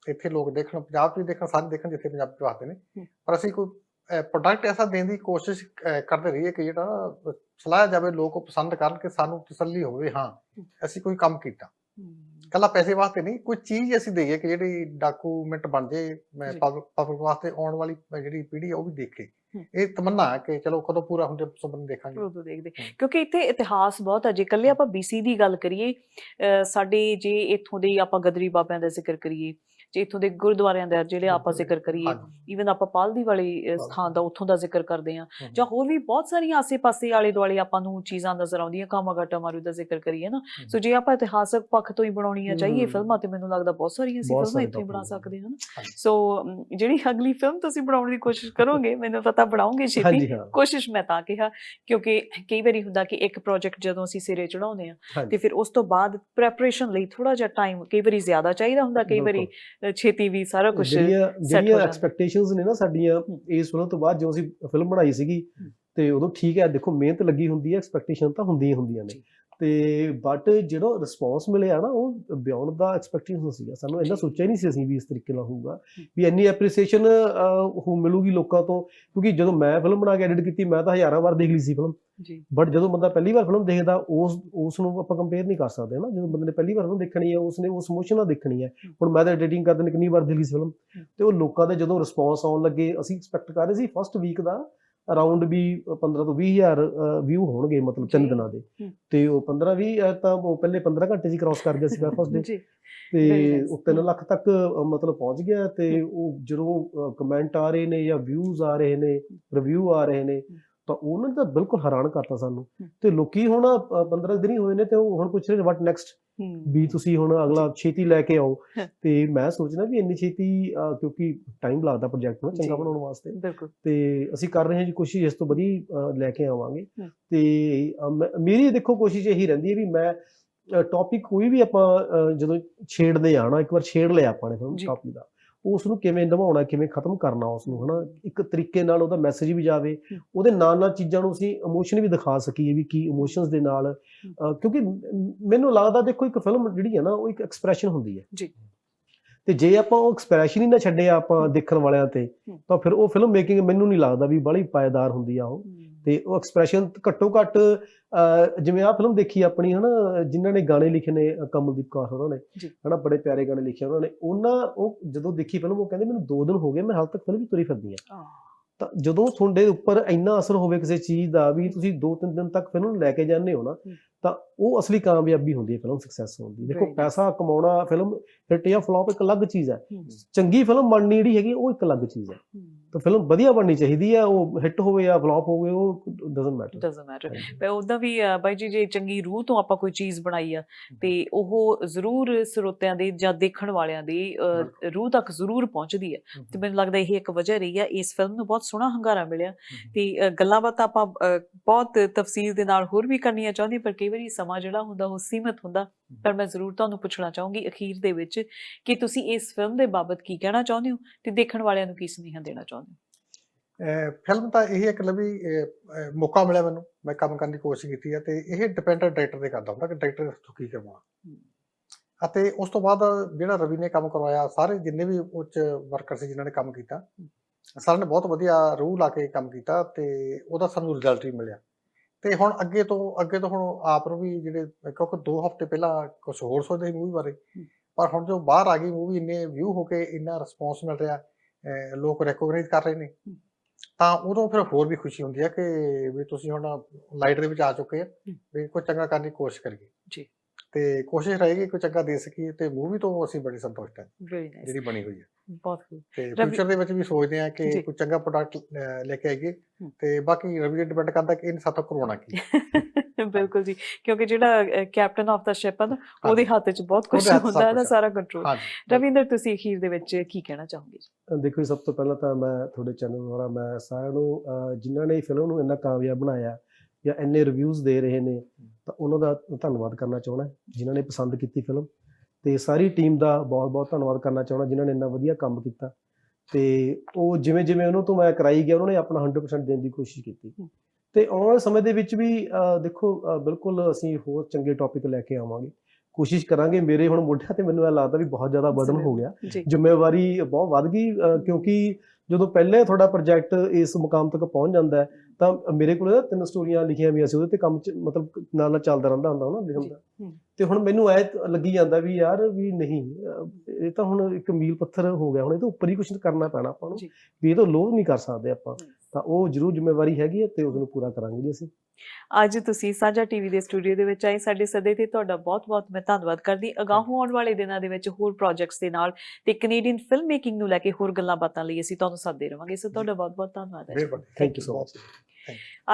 S1: ਇੱਥੇ ਲੋਕ ਦੇਖਣ ਪੰਜਾਬ ਵੀ ਦੇਖਣ ਸਾਰੇ ਦੇਖਣ ਜਿੱਥੇ ਪੰਜਾਬੀ ਵਾਸਤੇ ਨੇ। ਪਰ ਅਸੀਂ ਕੋਈ ਪ੍ਰੋਡਕਟ ਐਸਾ ਦੇਣ ਦੀ ਕੋਸ਼ਿਸ਼ ਕਰਦੇ ਰਹੀਏ ਕਿ ਜਿਹੜਾ ਸਲਾਹ ਜਾਵੇ ਲੋਕ ਪਸੰਦ ਕਰਨ ਕਿ ਸਾਨੂੰ ਤਸੱਲੀ ਹੋਵੇ ਹਾਂ। ਅਸੀਂ ਕੋਈ ਕੰਮ ਕੀਤਾ। ਕੱਲਾ ਪੈਸੇ ਵਾਸਤੇ ਨਹੀਂ ਕੋਈ ਚੀਜ਼ ਅਸੀਂ ਦਈਏ ਕਿ ਜਿਹੜੀ ਡਾਕੂਮੈਂਟ ਬਣ ਜੇ ਮੈਂ। ਪਬਲਿਕ ਵਾਸਤੇ ਆਉਣ ਵਾਲੀ ਜਿਹੜੀ ਪੀੜ੍ਹੀ ਉਹ ਵੀ ਦੇਖੇ। ਇਹ ਤਮੰਨਾ ਹੈ ਕਿ ਚਲੋ ਕਦੋਂ ਪੂਰਾ ਹੁੰਦੇ ਸੁਪਨੇ ਦੇਖਾਂਗੇ
S3: ਉਦੋਂ ਦੇਖਦੇ। ਕਿਉਂਕਿ ਇੱਥੇ ਇਤਿਹਾਸ ਬਹੁਤ ਹੈ ਜੇ ਇਕੱਲੇ ਆਪਾਂ BC ਦੀ ਗੱਲ ਕਰੀਏ ਸਾਡੇ ਜੇ ਇੱਥੋਂ ਦੇ ਆਪਾਂ ਗਦਰੀ ਬਾਬਿਆਂ ਦਾ ਜ਼ਿਕਰ ਕਰੀਏ ਜੇ ਇੱਥੋਂ ਦੇ ਗੁਰਦੁਆਰਿਆਂ ਦਾ ਜਿਹੜੇ ਆਪਾਂ ਜ਼ਿਕਰ ਕਰੀਏ ਈਵਨ ਆਪਾਂ ਪਾਲਦੀ ਵਾਲੇ। ਸਥਾਨ ਦਾ ਉੱਥੋਂ ਦਾ ਜ਼ਿਕਰ ਕਰਦੇ
S1: ਹਮ।
S3: ਜਾਂ ਹੋਰ ਵੀ ਬਹੁਤ ਸਾਰੀਆਂ ਆਸੇ-ਪਾਸੇ ਆਲੇ ਦੁਆਲੇ ਆਪਾਂ ਨੂੰ ਚੀਜ਼ਾਂ ਨਜ਼ਰ ਆਉਂਦੀਆਂ ਕਾਮਾਗਾਟਾ ਮਾਰੂ ਦਾ ਜ਼ਿਕਰ ਕਰੀਏ ਨਾ। ਸੋ ਜੇ ਆਪਾਂ ਇਤਿਹਾਸਕ ਪੱਖ ਤੋਂ ਹੀ ਬਣਾਉਣੀਆਂ ਚਾਹੀਏ। ਫਿਲਮਾਂ ਤੇ ਮੈਨੂੰ ਲੱਗਦਾ ਬਹੁਤ ਸਾਰੀਆਂ ਅਸੀਂ ਫਿਲਮਾਂ ਇੱਥੋਂ ਹੀ ਬਣਾ ਸਕਦੇ ਹਾਂ। ਸੋ ਜਿਹੜੀ ਅਗਲੀ ਫਿਲਮ ਤੁਸੀਂ ਬਣਾਉਣ ਦੀ ਕੋਸ਼ਿਸ਼ ਕਰੋਗੇ ਮੈਨੂੰ ਪਤਾ ਬਣਾਉਂਗੇ ਛੇਤੀ ਕੋਸ਼ਿਸ਼ ਮੈਂ ਤਾਂ ਕਿਹਾ ਕਿਉਂਕਿ ਕਈ ਵਾਰੀ ਹੁੰਦਾ ਕਿ ਇੱਕ ਪ੍ਰੋਜੈਕਟ ਜਦੋਂ ਅਸੀਂ ਸਿਰੇ ਚੜਾਉਂਦੇ ਆ। ਤੇ ਫਿਰ ਉਸ ਤੋਂ ਬਾਅਦ ਪ੍ਰੈਪਰੇਸ਼ਨ ਲਈ ਥੋੜਾ ਜਿਹਾ ਟਾਈਮ ਕਈ ਵਾਰੀ ਜ਼ਿਆਦਾ ਚਾਹੀਦਾ ਹੁੰਦਾ ਕਈ ਵਾਰੀ ਛੇਤੀ ਵੀ ਸਾਰਾ ਕੁਝ
S2: ਜਿਹੜੀਆਂ ਜਿਹੜੀਆਂ
S3: ਜਾਂਦਾ।
S2: ਐਕਸਪੈਕਟੇਸ਼ਨਸ ਨੇ ਨਾ ਸਾਡੀਆਂ। ਇਸ ਫਿਲਮ ਤੋਂ ਬਾਅਦ ਜੋ ਅਸੀਂ ਫਿਲਮ ਬਣਾਈ ਸੀਗੀ। ਤੇ ਉਦੋਂ ਠੀਕ ਹੈ ਦੇਖੋ ਮਿਹਨਤ ਲੱਗੀ ਹੁੰਦੀ ਹੈ ਐਕਸਪੈਕਟੇਸ਼ਨ ਤਾਂ ਹੁੰਦੀਆਂ ਹੀ ਹੁੰਦੀਆਂ ਨੇ। ਤੇ ਬਟ ਜਿਹੜਾ ਰਿਸਪੌਂਸ ਮਿਲਿਆ ਨਾ ਉਹ ਬਿਯੋਂਡ ਦਾ ਐਕਸਪੈਕਟੇਸ਼ਨ ਸੀਗਾ। ਸਾਨੂੰ ਇੰਨਾ। ਸੋਚਿਆ ਹੀ ਨਹੀਂ ਸੀ ਅਸੀਂ ਵੀ ਇਸ ਤਰੀਕੇ ਨਾਲ ਹੋਊਗਾ। ਵੀ ਇੰਨੀ ਐਪਰੀਸੀਏਸ਼ਨ ਹੋ ਮਿਲੂਗੀ ਲੋਕਾਂ ਤੋਂ ਕਿਉਂਕਿ ਜਦੋਂ ਮੈਂ ਫਿਲਮ ਬਣਾ ਕੇ ਐਡਿਟ ਕੀਤੀ ਮੈਂ ਤਾਂ ਹਜ਼ਾਰਾਂ ਵਾਰ ਦੇਖ ਲਈ ਸੀ ਫਿਲਮ
S3: ਜੀ।
S2: ਬਟ ਜਦੋਂ ਬੰਦਾ ਪਹਿਲੀ ਵਾਰ ਫਿਲਮ ਦੇਖਦਾ ਉਸ ਉਸ ਨੂੰ ਆਪਾਂ ਕੰਪੇਅਰ ਨਹੀਂ ਕਰ ਸਕਦੇ ਨਾ। ਜਦੋਂ ਬੰਦੇ ਨੇ ਪਹਿਲੀ ਵਾਰ ਫਿਲਮ ਦੇਖਣੀ ਹੈ ਉਸਨੇ ਉਸ ਇਮੋਸ਼ਨ ਨਾਲ ਦੇਖਣੀ ਹੈ। ਹੁਣ ਮੈਂ ਤਾਂ ਐਡੀਟਿੰਗ ਕਰਦੇ ਨੇ ਕਿੰਨੀ ਵਾਰ ਦੇਖ ਫਿਲਮ। ਤੇ ਉਹ ਲੋਕਾਂ ਦੇ ਜਦੋਂ ਰਿਸਪੌਂਸ ਆਉਣ ਲੱਗੇ ਅਸੀਂ ਐਕਸਪੈਕਟ ਕਰ ਰਹੇ ਸੀ ਫਸਟ ਵੀਕ ਦਾ ਅਰਾਊਂਡ ਵੀ 15 ਤੋਂ 20 ਹਜ਼ਾਰ ਵਿਊ ਹੋਣਗੇ ਮਤਲਬ
S3: ਜੀ।
S2: ਦਿਨਾਂ ਦੇ। ਤੇ ਉਹ 15 20 ਤਾਂ ਉਹ ਪਹਿਲੇ 15 ਘੰਟੇ ਹੀ ਕ੍ਰਾਸ ਕਰ ਗਿਆ ਸੀ ਫਸਟ ਡੇ
S3: ਜੀ
S2: ਤੇ. ਉਹ 3 ਲੱਖ ਤੱਕ ਮਤਲਬ ਪਹੁੰਚ ਗਿਆ ਤੇ ਉਹ ਜਦੋਂ ਕਮੈਂਟ ਆ ਰਹੇ ਨੇ ਜਾਂ ਵਿਊਜ਼ ਆ ਰਹੇ ਨੇ ਰਿਵਿਊ ਆ ਰਹੇ ਨੇ ਤਾਂ ਉਹਨਾਂ ਨੇ ਤਾਂ ਬਿਲਕੁਲ ਹੈਰਾਨ ਕਰਤਾ ਸਾਨੂੰ। ਤੇ ਲੋਕੀ ਹੁਣ ਅ, 15 ਦਿਨ ਹੀ ਹੋਏ ਨੇ ਤੇ ਉਹ ਹੁਣ ਪੁੱਛ ਰਹੇ ਨੇ ਵਾਟ ਨੈਕਸਟ ਵੀ ਤੁਸੀਂ ਹੁਣ ਅਗਲਾ ਛੇਤੀ ਲੈ ਕੇ ਆਓ। ਤੇ ਮੈਂ ਸੋਚਦਾ ਵੀ ਇੰਨੀ ਛੇਤੀ ਕਿਉਂਕਿ ਟਾਈਮ ਲੱਗਦਾ ਪ੍ਰੋਜੈਕਟ ਨੂੰ ਚੰਗਾ। ਬਣਾਉਣ ਵਾਸਤੇ ਤੇ ਅਸੀਂ ਕਰ ਰਹੇ ਹਾਂ ਜੀ ਕੋਸ਼ਿਸ਼ ਇਸ ਤੋਂ ਵਧੀ ਅ, ਲੈ ਕੇ ਆਵਾਂਗੇ। ਤੇ ਮੇਰੀ ਦੇਖੋ ਕੋਸ਼ਿਸ਼ ਇਹੀ ਰਹਿੰਦੀ ਹੈ ਵੀ ਮੈਂ ਟੌਪਿਕ ਕੋਈ ਵੀ ਆਪਾਂ ਜਦੋਂ ਛੇੜਦੇ ਆ ਨਾ ਇੱਕ ਵਾਰ ਛੇੜ ਲਿਆ ਆਪਾਂ ਨੇ ਫਿਲਮ। ਟੌਪਿਕ ਦਾ ਉਸ ਨੂੰ ਕਿਵੇਂ ਨਿਭਾਉਣਾ ਕਿਵੇਂ ਖਤਮ ਕਰਨਾ ਉਸ ਨੂੰ ਹਨਾ? ਇੱਕ ਤਰੀਕੇ ਨਾਲ ਉਹਦਾ ਮੈਸੇਜ ਵੀ ਜਾਵੇ। ਉਹਦੇ ਨਾਲ ਨਾਲ ਚੀਜ਼ਾਂ ਨੂੰ ਅਸੀਂ ਇਮੋਸ਼ਨ ਵੀ ਦਿਖਾ ਸਕੀਏ ਵੀ ਕੀ ਇਮੋਸ਼ਨਸ ਦੇ ਨਾਲ। ਕਿਉਂਕਿ ਮੈਨੂੰ ਲੱਗਦਾ ਦੇਖੋ ਇੱਕ ਫਿਲਮ ਜਿਹੜੀ ਹੈ ਨਾ ਉਹ ਇੱਕ ਐਕਸਪ੍ਰੈਸ਼ਨ ਹੁੰਦੀ ਹੈ।
S3: ਜੀ।
S2: ਤੇ ਜੇ ਆਪਾਂ ਉਹ ਐਕਸਪ੍ਰੈਸ਼ਨ ਹੀ ਨਾ ਛੱਡਿਆ ਆਪਾਂ ਦੇਖਣ ਵਾਲਿਆਂ ਤੇ। ਤਾਂ ਫਿਰ ਉਹ ਫਿਲਮ ਮੇਕਿੰਗ ਮੈਨੂੰ ਨਹੀਂ ਲੱਗਦਾ ਵੀ ਬੜੀ ਪਾਇਦਾਰ ਹੁੰਦੀ ਆ ਉਹ। ਤੇ ਉਹ ਐਕਸਪ੍ਰੈਸ਼ਨ ਘੱਟੋ ਘੱਟ ਜਿਵੇਂ ਆਹ ਫਿਲਮ ਦੇਖੀ ਆਪਣੀ ਹਨਾ ਜਿਨ੍ਹਾਂ ਨੇ ਗਾਣੇ ਲਿਖੇ ਨੇ ਕਮਲਦੀਪ ਕੌਰ ਹੋਰਾਂ ਨੇ। ਹਨਾ ਬੜੇ ਪਿਆਰੇ ਗਾਣੇ ਲਿਖੇ ਉਹਨਾਂ ਨੇ ਉਹਨਾਂ ਉਹ ਜਦੋਂ ਦੇਖੀ ਫਿਲਮ ਉਹ ਕਹਿੰਦੇ ਮੈਨੂੰ 2 ਦਿਨ ਹੋ ਗਏ ਮੈਂ ਹਾਲ ਤੱਕ ਫਿਲਮ ਹੀ ਤੁਰੀ ਫਿਰਦੀ ਆ ਤਾਂ ਜਦੋਂ ਤੁਹਾਡੇ ਉੱਪਰ ਇੰਨਾ ਅਸਰ ਹੋਵੇ ਕਿਸੇ ਚੀਜ਼ ਦਾ ਵੀ ਤੁਸੀਂ 2-3 ਦਿਨ ਤੱਕ ਫਿਲਮ ਨੂੰ ਲੈ ਕੇ ਜਾਂਦੇ ਹੋ ਨਾ। ਤਾਂ ਉਹ ਅਸਲੀ ਕਾਮਯਾਬੀ ਹੁੰਦੀ ਹੈ ਫਿਲਮ ਸਕਸੈਸ ਹੋਣ ਦੀ। ਦੇਖੋ. ਪੈਸਾ ਕਮਾਉਣਾ ਫਿਲਮ ਹਿੱਟ ਜਾਂ ਫਲॉप ਇੱਕ ਅਲੱਗ ਚੀਜ਼ ਹੈ। ਚੰਗੀ ਫਿਲਮ ਬਣਨੀ ਜਿਹੜੀ ਹੈਗੀ ਉਹ ਇੱਕ ਅਲੱਗ ਚੀਜ਼ ਹੈ। ਤਾਂ ਫਿਲਮ ਵਧੀਆ ਬਣਨੀ ਚਾਹੀਦੀ ਹੈ ਉਹ ਹਿੱਟ ਹੋਵੇ ਜਾਂ ਫਲॉप ਹੋਵੇ ਉਹ ਡਸਨਟ ਮੈਟਰ
S3: doesn't matter ਪਰ ਉਹਦਾ ਵੀ ਬਾਈ ਜੀ ਜੇ ਚੰਗੀ ਰੂਹ ਤੋਂ ਆਪਾਂ ਕੋਈ ਚੀਜ਼ ਬਣਾਈ ਆ ਤੇ ਉਹ ਜ਼ਰੂਰ ਸਰੋਤਿਆਂ ਦੇ ਜਾਂ ਦੇਖਣ ਵਾਲਿਆਂ ਦੀ ਰੂਹ ਤੱਕ ਜ਼ਰੂਰ ਪਹੁੰਚਦੀ ਹੈ। ਤੇ ਮੈਨੂੰ ਲੱਗਦਾ ਇਹ ਇੱਕ ਵਜ੍ਹਾ ਰਹੀ ਆ ਇਸ ਫਿਲਮ ਨੂੰ ਬਹੁਤ ਸੋਹਣਾ ਹੰਗਾਰਾ ਮਿਲਿਆ। ਤੇ ਗੱਲਾਂ ਬਾਤਾਂ ਆਪਾਂ ਬਹੁਤ ਤਫਸੀਲ ਦੇ ਨਾਲ ਹੋਰ ਵੀ ਕਰਨੀਆਂ ਚਾਹੁੰਦੀ ਪਰ ਕਈ ਵਾਰੀ ਸਮਾਂ ਜਿਹੜਾ ਹੁੰਦਾ ਉਹ ਸੀਮਤ ਹੁੰਦਾ। ਪਰ ਮੈਂ ਜ਼ਰੂਰ ਤੁਹਾਨੂੰ ਪੁੱਛਣਾ ਚਾਹੂੰਗੀ ਅਖੀਰ ਦੇ ਵਿੱਚ ਕਿ ਤੁਸੀਂ ਇਸ ਫਿਲਮ ਦੇ ਬਾਬਤ ਕੀ ਕਹਿਣਾ ਚਾਹੁੰਦੇ ਹੋ ਤੇ ਦੇਖਣ ਵਾਲਿਆਂ ਨੂੰ ਕੀ ਸੁਨੇਹਾ ਦੇਣਾ ਚਾਹੁੰਦੇ ਹੋ?
S1: ਫਿਲਮ ਤਾਂ ਇਹ ਇੱਕ ਲਵੀ ਮੌਕਾ ਮਿਲਿਆ ਮੈਨੂੰ। ਮੈਂ ਕੰਮ ਕਰਨ ਦੀ ਕੋਸ਼ਿਸ਼ ਕੀਤੀ ਹੈ ਤੇ ਇਹ ਡਿਪੈਂਡ ਡਾਇਰੈਕਟਰ ਤੇ ਕਰਦਾ ਹੁੰਦਾ ਕਿ ਡਾਇਰੈਕਟਰ ਤੋਂ ਕੀ ਕਰਵਾਉਣਾ। ਅਤੇ ਉਸ ਤੋਂ ਬਾਅਦ ਜਿਹੜਾ ਰਵੀ ਨੇ ਕੰਮ ਕਰਵਾਇਆ ਸਾਰੇ ਜਿੰਨੇ ਵੀ ਉੱਚ ਵਰਕਰ ਸੀ ਜਿਨ੍ਹਾਂ ਨੇ ਕੰਮ ਕੀਤਾ ਸਾਰਿਆਂ ਨੇ ਬਹੁਤ ਵਧੀਆ ਰੂਹ ਲਾ ਕੇ ਕੰਮ ਕੀਤਾ ਤੇ ਉਹਦਾ ਸਾਨੂੰ ਰਿਜ਼ਲਟ ਵੀ ਮਿਲਿਆ। ਤੇ ਹੁਣ ਅੱਗੇ ਤੋਂ ਅੱਗੇ ਤੋਂ ਹੁਣ ਆਪ ਨੂੰ ਵੀ ਜਿਹੜੇ ਕਿਉਂਕਿ 2 ਹਫ਼ਤੇ ਪਹਿਲਾਂ ਕੁਝ ਹੋਰ ਸੋਚਦੇ ਸੀ ਮੂਵੀ ਬਾਰੇ ਪਰ ਹੁਣ ਜੋ ਬਾਹਰ ਆ ਗਈ ਮੂਵੀ ਇੰਨੇ ਵਿਊ ਹੋ ਕੇ ਇੰਨਾ ਰਿਸਪੌਂਸ ਮਿਲ ਰਿਹਾ ਲੋਕ ਰੈਕੋਗਨਾਈਜ਼ ਕਰ ਰਹੇ ਨੇ ਤਾਂ ਉਦੋਂ ਫਿਰ ਹੋਰ ਵੀ ਖੁਸ਼ੀ ਹੁੰਦੀ ਹੈ ਕਿ ਵੀ ਤੁਸੀਂ ਹੁਣ ਲਾਈਟ ਦੇ ਵਿੱਚ ਆ ਚੁੱਕੇ ਆ ਵੀ ਕੋਈ ਚੰਗਾ ਕਰਨ ਦੀ ਕੋਸ਼ਿਸ਼ ਕਰੀਏ।
S3: ਜੀ।
S1: ਤੇ ਕੋਸ਼ਿਸ਼ ਰਹੇਗੀ ਕੋਈ ਚੰਗਾ ਦੇ ਸਕੀਏ ਤੇ ਮੂਵੀ ਤੋਂ ਅਸੀਂ ਬੜੀ ਸੰਤੁਸ਼ਟ ਹਾਂ
S3: ਵੈਰੀ ਨਾਈਸ
S1: ਜਿਹੜੀ ਬਣੀ ਹੋਈ ਹੈ
S3: ਬਹੁਤ good.
S1: ਤੇ ਫਿਊਚਰ ਦੇ ਵਿੱਚ ਵੀ ਸੋਚਦੇ ਆ ਕਿ। ਕੋਈ ਚੰਗਾ ਪ੍ਰੋਡਕਟ ਲੈ ਕੇ ਆਈਏ। ਤੇ ਬਾਕੀ ਰਵੀ ਡਿਪੈਂਡ ਕਰਦਾ ਕਿ ਇਹਨੇ ਸਾਥੋਂ ਕਰਵਾਉਣਾ ਕੀ
S3: ਬਿਲਕੁਲ ਜੀ ਕਿਉਂਕਿ ਜਿਹੜਾ ਕੈਪਟਨ ਆਫ ਦਾ ਸ਼ਿਪ ਨਾ ਉਹਦੇ ਹੱਥ 'ਚ ਬਹੁਤ ਕੁਝ ਹੁੰਦਾ ਹੈ ਨਾ। ਸਾਰਾ ਕੰਟਰੋਲ ਰਵਿੰਦਰ ਤੁਸੀਂ ਅਖੀਰ ਦੇ ਵਿੱਚ ਕੀ ਕਹਿਣਾ ਚਾਹੋਗੇ ਜੀ?
S2: ਦੇਖੋ ਜੀ, ਸਭ ਤੋਂ ਪਹਿਲਾਂ ਤਾਂ ਮੈਂ ਤੁਹਾਡੇ ਚੈਨਲ ਦੁਆਰਾ ਮੈਂ ਸਾਰਿਆਂ ਨੂੰ ਜਿਨ੍ਹਾਂ ਨੇ ਫਿਲਮ ਨੂੰ ਇੰਨਾ ਕਾਮਯਾਬ ਬਣਾਇਆ ਜਾਂ ਇੰਨੇ ਰਿਵਿਊਜ਼ ਦੇ ਰਹੇ ਨੇ ਉਹਨਾਂ ਦਾ ਧੰਨਵਾਦ ਕਰਨਾ ਚਾਹੁੰਦਾ ਜਿਨ੍ਹਾਂ ਨੇ ਪਸੰਦ ਕੀਤੀ ਫਿਲਮ ਤੇ ਸਾਰੀ ਟੀਮ ਦਾ ਬਹੁਤ-ਬਹੁਤ ਧੰਨਵਾਦ ਕਰਨਾ ਚਾਹੁੰਦਾ ਜਿਨ੍ਹਾਂ ਨੇ ਇੰਨਾ ਵਧੀਆ ਕੰਮ ਕੀਤਾ। ਤੇ ਉਹ ਜਿਵੇਂ ਜਿਵੇਂ ਉਹਨਾਂ ਤੋਂ ਮੈਂ ਕਰਾਈ ਗਿਆ ਉਹਨਾਂ ਨੇ ਆਪਣਾ 100% ਦੇਣ ਦੀ ਕੋਸ਼ਿਸ਼ ਕੀਤੀ। ਤੇ ਆਉਣ ਵਾਲੇ ਸਮੇਂ ਦੇ ਵਿੱਚ ਵੀ ਦੇਖੋ ਬਿਲਕੁਲ ਅਸੀਂ ਹੋਰ ਚੰਗੇ ਟੌਪਿਕ ਲੈ ਕੇ ਆਵਾਂਗੇ। ਕੋਸ਼ਿਸ਼ ਕਰਾਂਗੇ ਮੇਰੇ ਹੁਣ ਮੋਢਿਆਂ ਤੇ ਮੈਨੂੰ ਇਹ ਲੱਗਦਾ ਵੀ ਬਹੁਤ ਜ਼ਿਆਦਾ ਬਰਡਨ ਹੋ ਗਿਆ। ਜ਼ਿੰਮੇਵਾਰੀ ਬਹੁਤ ਵੱਧ ਗਈ ਕਿਉਂਕਿ ਜਦੋਂ ਪਹਿਲੇ ਤੁਹਾਡਾ ਪ੍ਰੋਜੈਕਟ ਇਸ ਮੁਕਾਮ ਤੱਕ ਪਹੁੰਚ ਜਾਂਦਾ ਹੈ ਤਾਂ ਮੇਰੇ ਕੋਲ ਨਾ ਤਿੰਨ ਸਟੋਰੀਆਂ ਲਿਖੀਆਂ ਹੋਈਆਂ ਸੀ ਉਹਦੇ ਤੇ ਕੰਮ ਚ ਮਤਲਬ ਨਾਲ ਨਾਲ ਚੱਲਦਾ ਰਹਿੰਦਾ ਹੁੰਦਾ ਨਾ ਲਿਖਣ ਦਾ। ਤੇ ਹੁਣ ਮੈਨੂੰ ਐ ਲੱਗੀ ਜਾਂਦਾ ਵੀ ਯਾਰ ਵੀ ਨਹੀਂ ਇਹ ਤਾਂ ਹੁਣ ਇੱਕ ਮੀਲ ਪੱਥਰ ਹੋ ਗਿਆ ਹੁਣ ਇਹ ਤੋਂ ਉੱਪਰ ਹੀ ਕੁਝ ਕਰਨਾ ਪੈਣਾ ਆਪਾਂ ਨੂੰ। ਵੀ ਇਹ ਤੋਂ ਲੋਡ ਨਹੀਂ ਕਰ ਸਕਦੇ ਆਪਾਂ। ਤਾਂ ਉਹ ਜ਼ਰੂਰ ਜ਼ਿੰਮੇਵਾਰੀ ਹੈਗੀ ਹੈ ਤੇ ਉਸ ਨੂੰ ਪੂਰਾ ਕਰਾਂਗੇ ਜੀ ਅਸੀਂ।
S3: ਅੱਜ ਤੁਸੀਂ ਸਾਂਝਾ ਟੀਵੀ ਦੇ ਸਟੂਡੀਓ ਦੇ ਵਿੱਚ ਆਏ ਸਾਡੇ ਸੱਦੇ ਤੇ ਤੁਹਾਡਾ ਬਹੁਤ-ਬਹੁਤ ਮੈਂ ਧੰਨਵਾਦ ਕਰਦੀ। ਅਗਾਹੋਂ ਆਉਣ ਵਾਲੇ ਦਿਨਾਂ ਦੇ ਵਿੱਚ ਹੋਰ ਪ੍ਰੋਜੈਕਟਸ ਦੇ ਨਾਲ ਤੇ ਕੈਨੇਡੀਅਨ ਫਿਲਮ ਮੇਕਿੰਗ ਨੂੰ ਲੈ ਕੇ ਹੋਰ ਗੱਲਾਂ ਬਾਤਾਂ ਲਈ ਅਸੀਂ ਤੁਹਾਨੂੰ ਸੱਦੇ ਰਵਾਂਗੇ। ਸੋ ਤੁਹਾਡਾ ਬਹੁਤ-ਬਹੁਤ ਧੰਨਵਾਦ ਹੈ।
S2: ਥੈਂਕ ਯੂ ਸੋ ਮਚ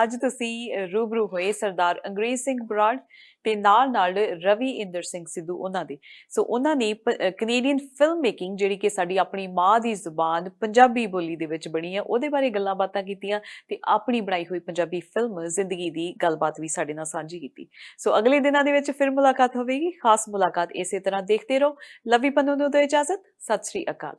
S3: ਅੱਜ ਤੁਸੀਂ ਰੂਬਰੂ ਹੋਏ ਸਰਦਾਰ ਅੰਗਰੇਜ਼ ਸਿੰਘ ਬਰਾੜ ਤੇ ਨਾਲ ਨਾਲ ਰਵੀ ਇੰਦਰ ਸਿੰਘ ਸਿੱਧੂ ਉਹਨਾਂ ਦੇ। ਸੋ ਉਹਨਾਂ ਨੇ ਕੈਨੇਡੀਅਨ ਫਿਲਮ ਮੇਕਿੰਗ ਜਿਹੜੀ ਕਿ ਸਾਡੀ ਆਪਣੀ ਮਾਂ ਦੀ ਜ਼ੁਬਾਨ ਪੰਜਾਬੀ ਬੋਲੀ ਦੇ ਵਿੱਚ ਬਣੀ ਹੈ, ਉਹਦੇ ਬਾਰੇ ਗੱਲਾਂ ਬਾਤਾਂ ਕੀਤੀਆਂ ਤੇ ਆਪਣੀ ਬਣਾਈ ਹੋਈ ਪੰਜਾਬੀ ਫਿਲਮ ਜ਼ਿੰਦਗੀ ਦੀ ਗੱਲਬਾਤ ਵੀ ਸਾਡੇ ਨਾਲ ਸਾਂਝੀ ਕੀਤੀ। ਸੋ ਅਗਲੇ ਦਿਨਾਂ ਦੇ ਵਿੱਚ ਫਿਰ ਮੁਲਾਕਾਤ ਹੋਵੇਗੀ। ਖਾਸ ਮੁਲਾਕਾਤ ਇਸੇ ਤਰ੍ਹਾਂ ਦੇਖਦੇ ਰਹੋ। ਲਵੀ ਪੰਨੂ ਨੂੰ ਦਿਓ ਇਜਾਜ਼ਤ। ਸਤਿ ਸ੍ਰੀ ਅਕਾਲ।